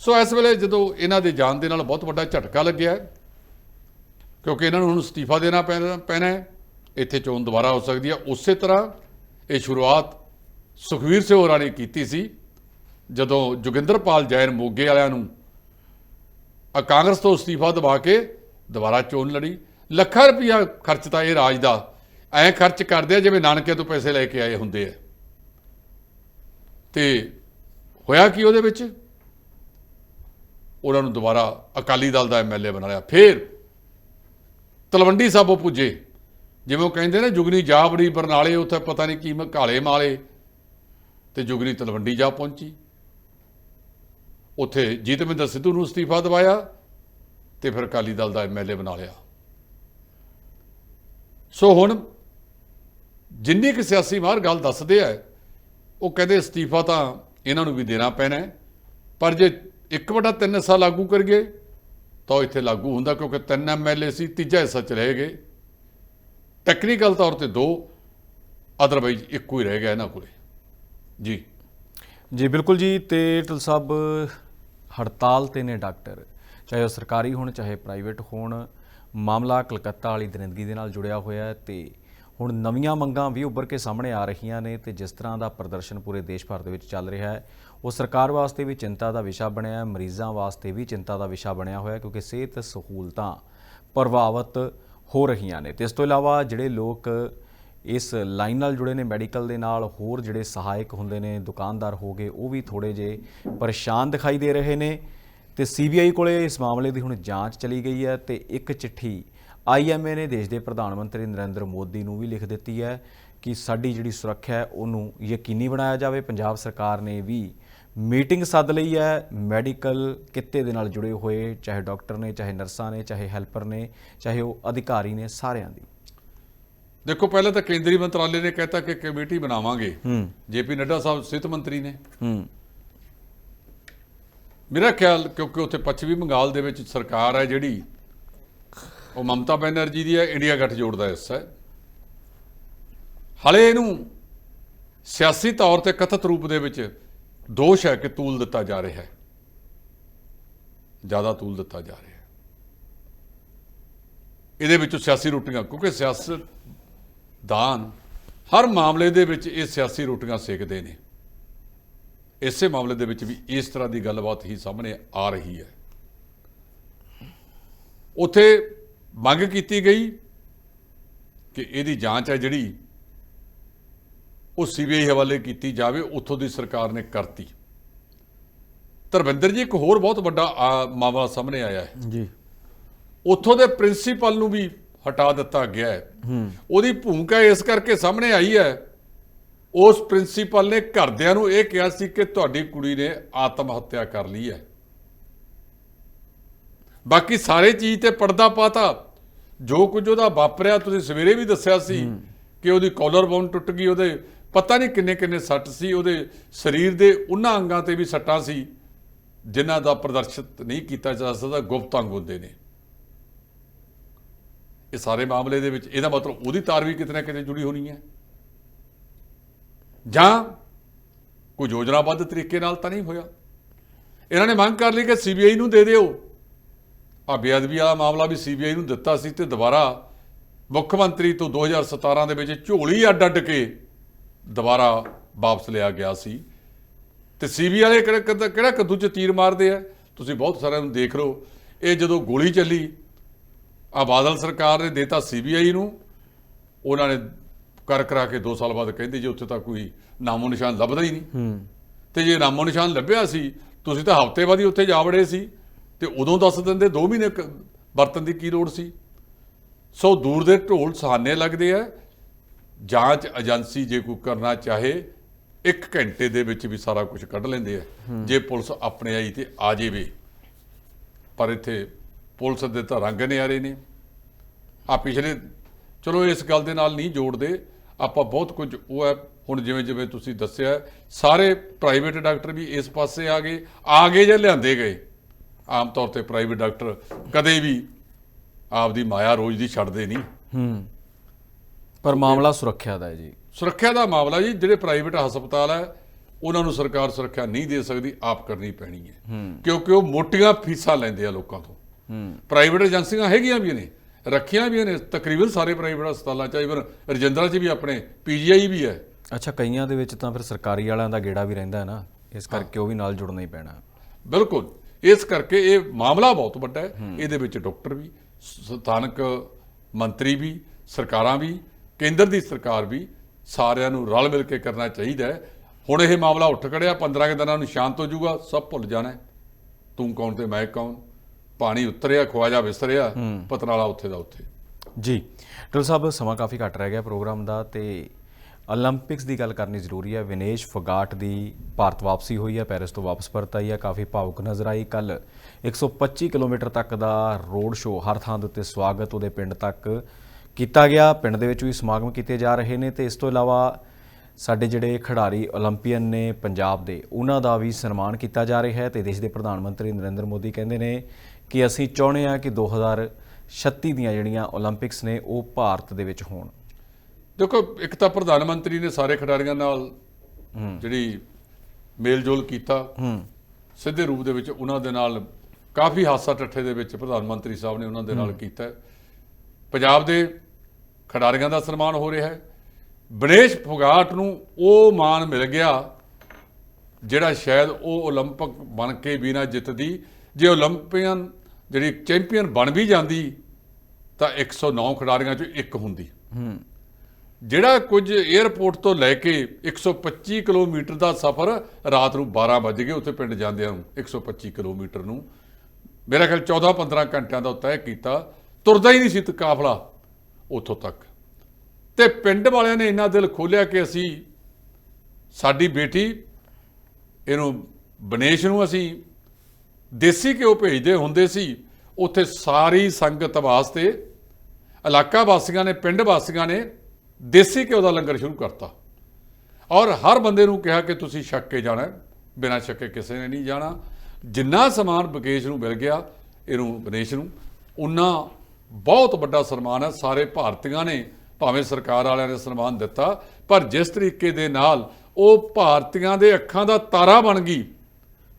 ਸੋ ਇਸ ਵੇਲੇ ਜਦੋਂ ਇਹਨਾਂ ਦੇ ਜਾਣ ਦੇ ਨਾਲ ਬਹੁਤ ਵੱਡਾ ਝਟਕਾ ਲੱਗਿਆ ਕਿਉਂਕਿ ਇਹਨਾਂ ਨੂੰ ਹੁਣ ਅਸਤੀਫਾ ਦੇਣਾ ਪੈਣਾ ਹੈ। ਇੱਥੇ ਚੋਣ ਦੁਬਾਰਾ ਹੋ ਸਕਦੀ ਹੈ। ਉਸੇ ਤਰ੍ਹਾਂ ਇਹ ਸ਼ੁਰੂਆਤ ਸੁਖਵੀਰ ਸਿੰਘ ਹੋਰਾਂ ਨੇ ਕੀਤੀ ਸੀ। ਜਦੋਂ ਜੋਗਿੰਦਰਪਾਲ ਜੈਨ ਮੋਗੇ ਵਾਲਿਆਂ ਨੂੰ ਆ ਕਾਂਗਰਸ ਤੋਂ ਅਸਤੀਫਾ ਦਵਾ ਕੇ ਦੁਬਾਰਾ ਚੋਣ ਲੜੀ। ਲੱਖਾਂ ਰੁਪਇਆ ਖਰਚਤਾ ਇਹ ਰਾਜ ਦਾ। ਐਂ ਖਰਚ ਕਰਦੇ ਆ ਜਿਵੇਂ ਨਾਨਕੇ ਤੋਂ ਪੈਸੇ ਲੈ ਕੇ ਆਏ ਹੁੰਦੇ ਆ। ਤੇ ਹੋਇਆ ਕੀ ਉਹਦੇ ਵਿੱਚ? ਉਹਨਾਂ ਨੂੰ ਦੁਬਾਰਾ ਅਕਾਲੀ ਦਲ ਦਾ ਐਮਐਲਏ ਬਣਾ ਲਿਆ ਫਿਰ ਤਲਵੰਡੀ ਸਾਬੋ ਪੁੱਜੇ। ਜਿਵੇਂ ਉਹ ਕਹਿੰਦੇ ਨੇ ਜੁਗਨੀ ਜਾ ਬੜੀ ਬਰਨਾਲੇ, ਉੱਥੇ ਪਤਾ ਨਹੀਂ ਕੀ ਮਕਾਲੇ ਮਾਲੇ, ਤੇ ਜੁਗਨੀ ਤਲਵੰਡੀ ਜਾ ਪਹੁੰਚੀ। ਉੱਥੇ ਜੀਤਮਿੰਦਰ ਸਿੱਧੂ ਨੂੰ ਅਸਤੀਫਾ ਦਵਾਇਆ ਤੇ ਫਿਰ ਅਕਾਲੀ ਦਲ ਦਾ ਐਮਐਲਏ ਬਣਾ ਲਿਆ। ਸੋ ਹੁਣ ਜਿੰਨੀ ਕਿ ਸਿਆਸੀ ਮਾਰ ਗੱਲ ਦੱਸਦੇ ਆ, ਉਹ ਕਹਿੰਦੇ ਅਸਤੀਫਾ ਤਾਂ ਇਹਨਾਂ ਨੂੰ ਵੀ ਦੇਣਾ ਪੈਣਾ ਪਰ ਜੇ ਇੱਕ ਵਟਾ ਤਿੰਨ ਹਿੱਸਾ ਲਾਗੂ ਕਰੀਏ, ਤਾਂ ਉਹ ਇੱਥੇ ਲਾਗੂ ਹੁੰਦਾ ਕਿਉਂਕਿ ਤਿੰਨ ਐਮਐਲਏ ਸੀ ਤੀਜਾ ਹਿੱਸਾ ਚਲੇ ਗਏ। ਟੈਕਨੀਕਲ ਤੌਰ ਤੇ ਦੋ ਅਦਰਵਾਈਜ਼ ਇੱਕੋ ਹੀ ਰਹਿ ਗਿਆ ਇਹਨਾਂ ਕੋਲੇ। ਜੀ। ਜੀ, ਬਿਲਕੁਲ ਜੀ, ਤੇ ਢਿੱਲ ਸਾਹਿਬ, ਹੜਤਾਲ ਤੇ ਨੇ ਡਾਕਟਰ, ਚਾਹੇ ਉਹ ਸਰਕਾਰੀ ਹੋਣ, ਚਾਹੇ ਪ੍ਰਾਈਵੇਟ ਹੋਣ, ਮਾਮਲਾ ਕਲਕੱਤਾ ਵਾਲੀ ਦਰਿੰਦਗੀ ਦੇ ਨਾਲ ਜੁੜਿਆ ਹੋਇਆ ਹੈ ਤੇ ਹੁਣ ਨਵੀਆਂ ਮੰਗਾਂ ਵੀ ਉੱਭਰ ਕੇ ਸਾਹਮਣੇ ਆ ਰਹੀਆਂ ਨੇ ਤੇ ਜਿਸ ਤਰ੍ਹਾਂ ਦਾ ਪ੍ਰਦਰਸ਼ਨ ਪੂਰੇ ਦੇਸ਼ ਭਰ ਦੇ ਵਿੱਚ ਚੱਲ ਰਿਹਾ ਹੈ, ਉਹ ਸਰਕਾਰ ਵਾਸਤੇ ਵੀ ਚਿੰਤਾ ਦਾ ਵਿਸ਼ਾ ਬਣਿਆ ਹੈ, ਮਰੀਜ਼ਾਂ ਵਾਸਤੇ ਵੀ ਚਿੰਤਾ ਦਾ ਵਿਸ਼ਾ ਬਣਿਆ ਹੋਇਆ ਕਿਉਂਕਿ ਸਿਹਤ ਸਹੂਲਤਾਂ ਪ੍ਰਭਾਵਿਤ ਹੋ ਰਹੀਆਂ ਨੇ। ਤੇ ਇਸ ਤੋਂ ਇਲਾਵਾ ਜਿਹੜੇ ਲੋਕ ਇਸ ਲਾਈਨ ਨਾਲ ਜੁੜੇ ਨੇ ਮੈਡੀਕਲ ਦੇ ਨਾਲ, ਹੋਰ ਜਿਹੜੇ ਸਹਾਇਕ ਹੁੰਦੇ ਨੇ, ਦੁਕਾਨਦਾਰ ਹੋ ਗਏ, ਉਹ ਵੀ ਥੋੜੇ ਜੇ ਪਰੇਸ਼ਾਨ ਦਿਖਾਈ ਦੇ ਰਹੇ ਨੇ। ਤੇ ਸੀਬੀਆਈ ਕੋਲੇ ਇਸ ਮਾਮਲੇ ਦੀ ਹੁਣ ਜਾਂਚ ਚਲੀ ਗਈ ਹੈ ਤੇ ਇੱਕ ਚਿੱਠੀ ਆਈਐਮਏ ਨੇ ਦੇਸ਼ ਦੇ ਪ੍ਰਧਾਨ ਮੰਤਰੀ ਨਰਿੰਦਰ ਮੋਦੀ ਨੂੰ ਵੀ ਲਿਖ ਦਿੱਤੀ ਹੈ ਕਿ ਸਾਡੀ ਜਿਹੜੀ ਸੁਰੱਖਿਆ ਹੈ, ਉਹਨੂੰ ਯਕੀਨੀ ਬਣਾਇਆ ਜਾਵੇ। ਪੰਜਾਬ ਸਰਕਾਰ ਨੇ ਵੀ ਮੀਟਿੰਗ ਸੱਦ ਲਈ ਹੈ। ਮੈਡੀਕਲ ਕਿੱਤੇ ਦੇ ਨਾਲ ਜੁੜੇ ਹੋਏ ਚਾਹੇ ਡਾਕਟਰ ਨੇ ਚਾਹੇ ਨਰਸਾਂ ਨੇ ਚਾਹੇ ਹੈਲਪਰ ਨੇ ਚਾਹੇ ਉਹ ਅਧਿਕਾਰੀ ਨੇ ਸਾਰਿਆਂ ਦੀ। ਦੇਖੋ ਪਹਿਲਾਂ ਤਾਂ ਕੇਂਦਰੀ ਮੰਤਰਾਲੇ ਨੇ ਕਹਿਤਾ ਕਿ ਕਮੇਟੀ ਬਣਾਵਾਂਗੇ। ਹੂੰ। ਜੇਪੀ ਨੱਡਾ ਸਾਹਿਬ ਸਿਹਤ ਮੰਤਰੀ ਨੇ। ਹੂੰ। ਮੇਰਾ ਖਿਆਲ ਕਿਉਂਕਿ ਉੱਥੇ ਪੱਛਮੀ ਬੰਗਾਲ ਦੇ ਵਿੱਚ ਸਰਕਾਰ ਹੈ ਜਿਹੜੀ ਉਹ ਮਮਤਾ ਬੈਨਰਜੀ ਦੀ ਹੈ ਇੰਡੀਆ ਗੱਠਜੋੜ ਦਾ ਹਿੱਸਾ ਹੈ। ਹਲੇ ਇਹਨੂੰ ਸਿਆਸੀ ਤੌਰ ਤੇ ਕਥਿਤ ਰੂਪ ਦੇ ਵਿੱਚ ਦੋਸ਼ ਹੈ ਕਿ ਤੂਲ ਦਿੱਤਾ ਜਾ ਰਿਹਾ ਹੈ। ਜ਼ਿਆਦਾ ਤੂਲ ਦਿੱਤਾ ਜਾ ਰਿਹਾ ਹੈ। ਇਹਦੇ ਵਿੱਚੋਂ ਸਿਆਸੀ ਰੋਟੀਆਂ, ਕਿਉਂਕਿ ਸਿਆਸਤ ਦਾਨ, ਹਰ ਮਾਮਲੇ ਦੇ ਵਿੱਚ ਇਹ ਸਿਆਸੀ ਰੋਟੀਆਂ ਸੇਕਦੇ ਨੇ। ਇਸੇ ਮਾਮਲੇ ਦੇ ਵਿੱਚ ਵੀ ਇਸ ਤਰ੍ਹਾਂ ਦੀ ਗੱਲਬਾਤ ਹੀ ਸਾਹਮਣੇ ਆ ਰਹੀ ਹੈ। ਉਥੇ ਮੰਗ ਕੀਤੀ ਗਈ ਕਿ ਇਹਦੀ ਜਾਂਚ ਹੈ ਜਿਹੜੀ ਉਹ ਸੀਬੀਆਈ ਹਵਾਲੇ ਕੀਤੀ ਜਾਵੇ ਉੱਥੋਂ ਦੀ ਸਰਕਾਰ ਨੇ ਕਰਤੀ। ਧਰਮਿੰਦਰ ਜੀ ਇੱਕ ਹੋਰ ਬਹੁਤ ਵੱਡਾ ਮਾਮਲਾ ਸਾਹਮਣੇ ਆਇਆ ਹੈ। ਜੀ। ਉੱਥੋਂ ਦੇ ਪ੍ਰਿੰਸੀਪਲ ਨੂੰ ਵੀ ਹਟਾ ਦਿੱਤਾ ਗਿਆ ਹੈ। ਉਹਦੀ ਭੂਮਿਕਾ ਇਸ ਕਰਕੇ ਸਾਹਮਣੇ ਆਈ ਹੈ ਉਸ ਪ੍ਰਿੰਸੀਪਲ ਨੇ ਘਰਦਿਆਂ ਨੂੰ ਇਹ ਕਿਹਾ ਸੀ ਕਿ ਤੁਹਾਡੀ ਕੁੜੀ ਨੇ ਆਤਮ ਹੱਤਿਆ ਕਰ ਲਈ ਹੈ। ਬਾਕੀ ਸਾਰੇ ਚੀਜ਼ ਤੇ ਪਰਦਾ ਪਾਤਾ। ਜੋ ਕੁਝ ਉਹਦਾ ਵਾਪਰਿਆ ਤੁਸੀਂ ਸਵੇਰੇ ਵੀ ਦੱਸਿਆ ਸੀ ਕਿ ਉਹਦੀ ਕਾਲਰ ਬੋਨ ਟੁੱਟ ਗਈ ਉਹਦੇ ਪਤਾ ਨਹੀਂ ਕਿੰਨੇ ਕਿੰਨੇ ਸੱਟ ਸੀ, ਉਹਦੇ ਸਰੀਰ ਦੇ ਉਹਨਾਂ ਅੰਗਾਂ ਤੇ ਵੀ ਸੱਟਾਂ ਸੀ, ਜਿਨ੍ਹਾਂ ਦਾ ਪ੍ਰਦਰਸ਼ਿਤ ਨਹੀਂ ਕੀਤਾ ਜਾ ਸਕਦਾ, ਗੁਪਤ ਅੰਗ ਹੁੰਦੇ ਨੇ। ਇਹ ਸਾਰੇ ਮਾਮਲੇ ਦੇ ਵਿੱਚ ਇਹਦਾ ਮਤਲਬ ਉਹਦੀ ਤਾਰ ਵੀ ਕਿਤੇ ਨਾ ਕਿਤੇ ਜੁੜੀ ਹੋਣੀ ਹੈ। ਜਾਂ ਕੋਈ ਯੋਜਨਾਬੱਧ ਤਰੀਕੇ ਨਾਲ ਤਾਂ ਨਹੀਂ ਹੋਇਆ। ਇਹਨਾਂ ਨੇ ਮੰਗ ਕਰ ਲਈ ਕਿ ਸੀਬੀਆਈ ਨੂੰ ਦੇ ਦਿਓ। ਆ ਬੇਅਦਬੀ ਵਾਲਾ ਮਾਮਲਾ ਵੀ ਸੀਬੀਆਈ ਨੂੰ ਦਿੱਤਾ ਸੀ ਤੇ ਦੁਬਾਰਾ ਮੁੱਖ ਮੰਤਰੀ ਤੋਂ 2017 ਦੇ ਵਿੱਚ ਝੋਲੀ ਅੱਡ ਅੱਡ ਕੇ ਦੁਬਾਰਾ ਵਾਪਸ ਲਿਆ ਗਿਆ ਸੀ। ਤੇ ਸੀਬੀਆਈ ਵਾਲੇ ਕਿਹੜਾ ਕਿਹੜਾ- ਕੱਦੂ ਚ ਤੀਰ ਮਾਰਦੇ ਆ? ਤੁਸੀਂ ਬਹੁਤ ਸਾਰਿਆਂ ਨੂੰ ਦੇਖ ਲਓ। ਇਹ ਜਦੋਂ ਗੋਲੀ ਚੱਲੀ ਆ ਬਾਦਲ ਸਰਕਾਰ ਨੇ ਦੇਤਾ ਸੀਬੀਆਈ ਨੂੰ। ਉਹਨਾਂ ਨੇ ਕਰ ਕਰਾ ਕੇ 2 ਸਾਲ ਬਾਅਦ ਕਹਿੰਦੇ ਜੀ ਉੱਥੇ ਤਾਂ ਕੋਈ ਨਾਮੋ ਨਿਸ਼ਾਨ ਲੱਭਦਾ ਹੀ ਨਹੀਂ। ਤੇ ਜੇ ਨਾਮੋ ਨਿਸ਼ਾਨ ਲੱਭਿਆ ਸੀ ਤੁਸੀਂ ਤਾਂ ਹਫ਼ਤੇ ਬਾਅਦ ਹੀ ਉੱਥੇ ਜਾ ਵੜੇ ਸੀ। ਤੇ ਉਦੋਂ ਦੱਸ ਦਿੰਦੇ 2 ਮਹੀਨੇ ਵਰਤਣ ਦੀ ਕੀ ਲੋੜ ਸੀ? ਸੋ ਦੂਰ ਦੇ ਢੋਲ ਸਹਾਨੇ ਲੱਗਦੇ ਆ। ਜਾਂਚ ਏਜੰਸੀ ਜੇ ਕੋਈ ਕਰਨਾ ਚਾਹੇ 1 ਘੰਟੇ ਦੇ ਵਿੱਚ ਵੀ ਸਾਰਾ ਕੁਝ ਕੱਢ ਲੈਂਦੇ ਆ। ਜੇ ਪੁਲਿਸ ਆਪਣੇ ਆਈ ਤੇ ਆ ਜਾਵੇ ਪਰ ਇੱਥੇ ਪੁਲਿਸ ਦੇ ਤਾਂ ਰੰਗ ਨਿਆਰੇ ਨੇ। ਆ ਪਿਛਲੇ ਚਲੋ ਇਸ ਗੱਲ ਦੇ ਨਾਲ ਨਹੀਂ ਜੋੜਦੇ ਆਪਾਂ ਬਹੁਤ ਕੁਝ ਉਹ ਹੈ ਹੁਣ ਜਿਵੇਂ ਜਿਵੇਂ ਤੁਸੀਂ ਦੱਸਿਆ ਸਾਰੇ ਪ੍ਰਾਈਵੇਟ ਡਾਕਟਰ ਵੀ ਇਸ ਪਾਸੇ ਆ ਗਏ ਆ ਗਏ ਜਾਂ ਲਿਆਂਦੇ ਗਏ। ਆਮ ਤੌਰ ਤੇ ਪ੍ਰਾਈਵੇਟ ਡਾਕਟਰ ਕਦੇ ਵੀ ਆਪਦੀ ਮਾਇਆ ਰੋਜ਼ ਦੀ ਛੱਡਦੇ ਨਹੀਂ। ਹੂੰ। ਪਰ ਮਾਮਲਾ ਸੁਰੱਖਿਆ ਦਾ ਹੈ ਜੀ। ਸੁਰੱਖਿਆ ਦਾ ਮਾਮਲਾ ਜੀ ਜਿਹੜੇ ਪ੍ਰਾਈਵੇਟ ਹਸਪਤਾਲ ਹੈ ਉਹਨਾਂ ਨੂੰ ਸਰਕਾਰ ਸੁਰੱਖਿਆ ਨਹੀਂ ਦੇ ਸਕਦੀ ਆਪ ਕਰਨੀ ਪੈਣੀ ਹੈ। ਕਿਉਂਕਿ ਉਹ ਮੋਟੀਆਂ ਫੀਸਾਂ ਲੈਂਦੇ ਆ ਲੋਕਾਂ ਤੋਂ। ਪ੍ਰਾਈਵੇਟ ਏਜੰਸੀਆਂ ਹੈਗੀਆਂ ਵੀ ਨੇ ਰੱਖੀਆਂ ਵੀ ਨੇ ਤਕਰੀਬਨ ਸਾਰੇ ਪ੍ਰਾਈਵੇਟ ਹਸਪਤਾਲਾਂ ਚ ਇਵਨ ਰਜਿੰਦਰਾ ਚ ਵੀ ਆਪਣੇ ਪੀਜੀਆਈ ਵੀ ਹੈ। ਅੱਛਾ ਕਈਆਂ ਦੇ ਵਿੱਚ ਤਾਂ ਫਿਰ ਸਰਕਾਰੀ ਵਾਲਿਆਂ ਦਾ ਗੇੜਾ ਵੀ ਰਹਿੰਦਾ ਹੈ ਨਾ ਇਸ ਕਰਕੇ ਉਹ ਵੀ ਨਾਲ ਜੁੜਨਾ ਹੀ ਪੈਣਾ। ਬਿਲਕੁਲ। ਇਸ ਕਰਕੇ ਇਹ ਮਾਮਲਾ ਬਹੁਤ ਵੱਡਾ ਹੈ। ਇਹਦੇ ਵਿੱਚ ਡਾਕਟਰ ਵੀ ਸਥਾਨਕ ਮੰਤਰੀ ਵੀ ਸਰਕਾਰਾਂ ਵੀ ਕੇਂਦਰ ਦੀ ਸਰਕਾਰ ਵੀ ਸਾਰਿਆਂ ਨੂੰ ਰਲ ਮਿਲ ਕੇ ਕਰਨਾ ਚਾਹੀਦਾ ਹੈ। ਹੁਣ ਇਹ ਮਾਮਲਾ ਉੱਠ ਖੜਿਆ 15 ਕਿ ਦਿਨਾਂ ਨੂੰ ਸ਼ਾਂਤ ਹੋ ਜਾਊਗਾ ਸਭ ਭੁੱਲ ਜਾਣਾ ਤੂੰ ਕੌਣ ਤੇ ਮੈਂ ਕੌਣ? ਪਾਣੀ ਉਤਰਿਆ ਖਵਾਜਾ ਵਿਸਰਿਆ ਪਤਨਾਲਾ ਉੱਥੇ ਦਾ ਉੱਥੇ। ਜੀ ਡਾਕਟਰ ਸਾਹਿਬ ਸਮਾਂ ਕਾਫੀ ਘੱਟ ਰਹਿ ਗਿਆ ਪ੍ਰੋਗਰਾਮ ਦਾ ਤੇ 올림픽ਸ ਦੀ ਗੱਲ ਕਰਨੀ ਜ਼ਰੂਰੀ ਹੈ। ਵਿਨੇਸ਼ ਫਗਾਟ ਦੀ ਭਾਰਤ ਵਾਪਸੀ ਹੋਈ ਹੈ ਪੈਰਿਸ ਤੋਂ ਵਾਪਸ ਪਰਤ ਆਈ ਹੈ। ਕਾਫੀ ਭਾਵੁਕ ਨਜ਼ਰ ਆਈ। ਕੱਲ 125 ਕਿਲੋਮੀਟਰ ਤੱਕ ਦਾ ਰੋਡ ਸ਼ੋਅ ਹਰ ਥਾਂ ਦੇ ਉੱਤੇ ਸਵਾਗਤ ਉਹਦੇ ਪਿੰਡ ਤੱਕ ਕੀਤਾ ਗਿਆ ਪਿੰਡ ਦੇ ਵਿੱਚ ਵੀ ਸਮਾਗਮ ਕੀਤੇ ਜਾ ਰਹੇ ਨੇ ਤੇ ਇਸ ਤੋਂ ਇਲਾਵਾ ਸਾਡੇ ਜਿਹੜੇ ਖਿਡਾਰੀ 올림픽ੀਅਨ ਨੇ ਪੰਜਾਬ ਦੇ ਉਹਨਾਂ ਦਾ ਵੀ ਸਨਮਾਨ ਕੀਤਾ ਜਾ ਰਿਹਾ ਹੈ ਤੇ ਦੇਸ਼ ਦੇ ਪ੍ਰਧਾਨ ਮੰਤਰੀ ਨਰਿੰਦਰ ਮੋਦੀ ਕਹਿੰਦੇ ਨੇ ਕਿ ਅਸੀਂ ਚਾਹੁੰਦੇ ਹਾਂ ਕਿ 2036 ਦੀਆਂ ਜਿਹੜੀਆਂ 올림픽ਸ ਨੇ ਉਹ ਭਾਰਤ ਦੇ ਵਿੱਚ ਹੋਣ। ਦੇਖੋ ਇੱਕ ਤਾਂ ਪ੍ਰਧਾਨ ਮੰਤਰੀ ਨੇ ਸਾਰੇ ਖਿਡਾਰੀਆਂ ਨਾਲ ਜਿਹੜੀ ਮੇਲਜੋਲ ਕੀਤਾ। ਸਿੱਧੇ ਰੂਪ ਦੇ ਵਿੱਚ ਉਹਨਾਂ ਦੇ ਨਾਲ ਕਾਫੀ ਹਾਸਾ ਟੱਠੇ ਦੇ ਵਿੱਚ ਪ੍ਰਧਾਨ ਮੰਤਰੀ ਸਾਹਿਬ ਨੇ ਉਹਨਾਂ ਦੇ ਨਾਲ ਕੀਤਾ। ਪੰਜਾਬ ਦੇ ਖਿਡਾਰੀਆਂ ਦਾ ਸਨਮਾਨ ਹੋ ਰਿਹਾ ਹੈ। ਬਨੇਸ਼ ਫੁਗਾਟ ਨੂੰ ਉਹ ਮਾਣ ਮਿਲ ਗਿਆ ਜਿਹੜਾ ਸ਼ਾਇਦ ਉਹ 올림픽 ਬਣ ਕੇ ਵੀ ਨਾ ਜਿੱਤਦੀ। ਜੇ 올림ਪੀਅਨ ਜਿਹੜੀ ਚੈਂਪੀਅਨ ਬਣ ਵੀ ਜਾਂਦੀ ਤਾਂ 109 ਖਿਡਾਰੀਆਂ ਚੋਂ ਇੱਕ ਹੁੰਦੀ। ਹੂੰ। ਜਿਹੜਾ ਕੁਝ 에어ਪੋਰਟ ਤੋਂ ਲੈ ਕੇ 125 ਕਿਲੋਮੀਟਰ ਦਾ ਸਫ਼ਰ ਰਾਤ ਨੂੰ 12 ਵਜੇ ਗਏ ਉੱਥੇ ਪਿੰਡ ਜਾਂਦਿਆਂ ਨੂੰ 125 ਕਿਲੋਮੀਟਰ ਨੂੰ। ਮੇਰਾ ਖਿਆਲ 14-15 ਘੰਟਿਆਂ ਦਾ ਤੈਅ ਕੀਤਾ। ਤੁਰਦਾ ਹੀ ਨਹੀਂ ਸੀ ਕਾਫਲਾ ਉੱਥੋਂ ਤੱਕ ਤੇ ਪਿੰਡ ਵਾਲਿਆਂ ਨੇ ਇੰਨਾ ਦਿਲ ਖੋਲਿਆ ਕਿ ਅਸੀਂ, ਸਾਡੀ ਬੇਟੀ, ਇਹਨੂੰ ਬਨੇਸ਼ ਨੂੰ ਅਸੀਂ ਦੇਸੀ ਘਿਓ ਭੇਜਦੇ ਹੁੰਦੇ ਸੀ, ਉੱਥੇ ਸਾਰੀ ਸੰਗਤ ਵਾਸਤੇ ਇਲਾਕਾ ਵਾਸੀਆਂ ਨੇ, ਪਿੰਡ ਵਾਸੀਆਂ ਨੇ ਦੇਸੀ ਘਿਓ ਦਾ ਲੰਗਰ ਸ਼ੁਰੂ ਕਰਤਾ ਔਰ ਹਰ ਬੰਦੇ ਨੂੰ ਕਿਹਾ ਕਿ ਤੁਸੀਂ ਛੱਕ ਕੇ ਜਾਣਾ ਹੈ। ਬਿਨਾਂ ਛੱਕੇ ਕਿਸੇ ਨੇ ਨਹੀਂ ਜਾਣਾ ਜਿੰਨਾ ਸਮਾਨ ਬਕੇਸ਼ ਨੂੰ ਮਿਲ ਗਿਆ, ਇਹਨੂੰ, ਬਨੇਸ਼ ਨੂੰ, ਉਨਾ ਬਹੁਤ ਵੱਡਾ ਸਨਮਾਨ ਹੈ। ਸਾਰੇ ਭਾਰਤੀਆਂ ਨੇ ਭਾਵੇਂ ਸਰਕਾਰ ਵਾਲਿਆਂ ਨੇ ਸਨਮਾਨ ਦਿੱਤਾ ਪਰ ਜਿਸ ਤਰੀਕੇ ਦੇ ਨਾਲ ਉਹ ਭਾਰਤੀਆਂ ਦੇ ਅੱਖਾਂ ਦਾ ਤਾਰਾ ਬਣ ਗਈ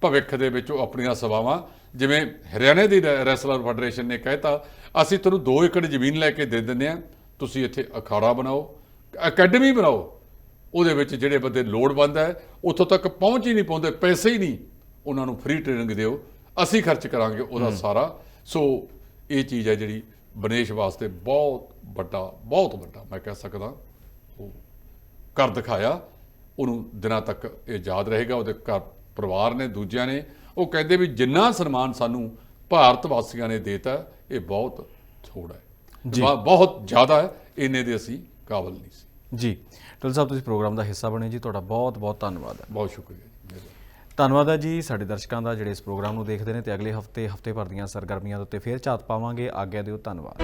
ਭਵਿੱਖ ਦੇ ਵਿੱਚ ਉਹ ਆਪਣੀਆਂ ਸੇਵਾਵਾਂ ਜਿਵੇਂ ਹਰਿਆਣੇ ਦੀ ਰੈਸਲਰ ਫੈਡਰੇਸ਼ਨ ਨੇ ਕਹਿਤਾ ਅਸੀਂ ਤੁਹਾਨੂੰ 2 ਏਕੜ ਜ਼ਮੀਨ ਲੈ ਕੇ ਦੇ ਦਿੰਦੇ ਆ ਤੁਸੀਂ ਇੱਥੇ ਅਖਾੜਾ ਬਣਾਓ ਅਕੈਡਮੀ ਬਣਾਓ ਉਹਦੇ ਵਿੱਚ ਜਿਹੜੇ ਬੰਦੇ ਲੋੜਵੰਦ ਹੈ ਉੱਥੋਂ ਤੱਕ ਪਹੁੰਚ ਹੀ ਨਹੀਂ ਪਾਉਂਦੇ ਪੈਸੇ ਹੀ ਨਹੀਂ ਉਹਨਾਂ ਨੂੰ ਫ੍ਰੀ ਟ੍ਰੇਨਿੰਗ ਦਿਓ ਅਸੀਂ ਖਰਚ ਕਰਾਂਗੇ ਉਹਦਾ ਸਾਰਾ। ਸੋ ਇਹ ਚੀਜ਼ ਹੈ ਜਿਹੜੀ ਬਨੇਸ਼ ਵਾਸਤੇ ਬਹੁਤ ਵੱਡਾ ਬਹੁਤ ਵੱਡਾ ਮੈਂ ਕਹਿ ਸਕਦਾ ਉਹ ਕਰ ਦਿਖਾਇਆ ਉਹਨੂੰ ਦਿਨਾਂ ਤੱਕ ਇਹ ਯਾਦ ਰਹੇਗਾ ਉਹਦੇ ਘਰ ਪਰਿਵਾਰ ਨੇ ਦੂਜਿਆਂ ਨੇ ਉਹ ਕਹਿੰਦੇ ਵੀ ਜਿੰਨਾ ਸਨਮਾਨ ਸਾਨੂੰ ਭਾਰਤ ਵਾਸੀਆਂ ਨੇ ਦੇਤਾ ਇਹ ਬਹੁਤ ਥੋੜਾ ਹੈ। ਬਹੁਤ- ਜ਼ਿਆਦਾ ਹੈ ਇੰਨੇ ਦੇ ਅਸੀਂ ਕਾਬਲ ਨਹੀਂ ਸੀ ਜੀ ਟੁੱਲ ਸਾਹਿਬ ਤੁਸੀਂ ਪ੍ਰੋਗਰਾਮ ਦਾ ਹਿੱਸਾ ਬਣੇ ਜੀ ਤੁਹਾਡਾ ਬਹੁਤ ਬਹੁਤ ਧੰਨਵਾਦ ਹੈ ਬਹੁਤ ਸ਼ੁਕਰੀਆ ਜੀ। ਧੰਨਵਾਦ ਹੈ ਜੀ ਸਾਡੇ ਦਰਸ਼ਕਾਂ ਦਾ ਜਿਹੜੇ ਇਸ ਪ੍ਰੋਗਰਾਮ ਨੂੰ ਦੇਖਦੇ ਨੇ ਤੇ ਅਗਲੇ ਹਫ਼ਤੇ ਹਫ਼ਤੇ ਭਰ ਦੀਆਂ ਸਰਗਰਮੀਆਂ ਦੇ ਉੱਤੇ ਫੇਰ ਝਾਤ ਪਾਵਾਂਗੇ। ਆਗਿਆ ਦਿਓ, ਧੰਨਵਾਦ।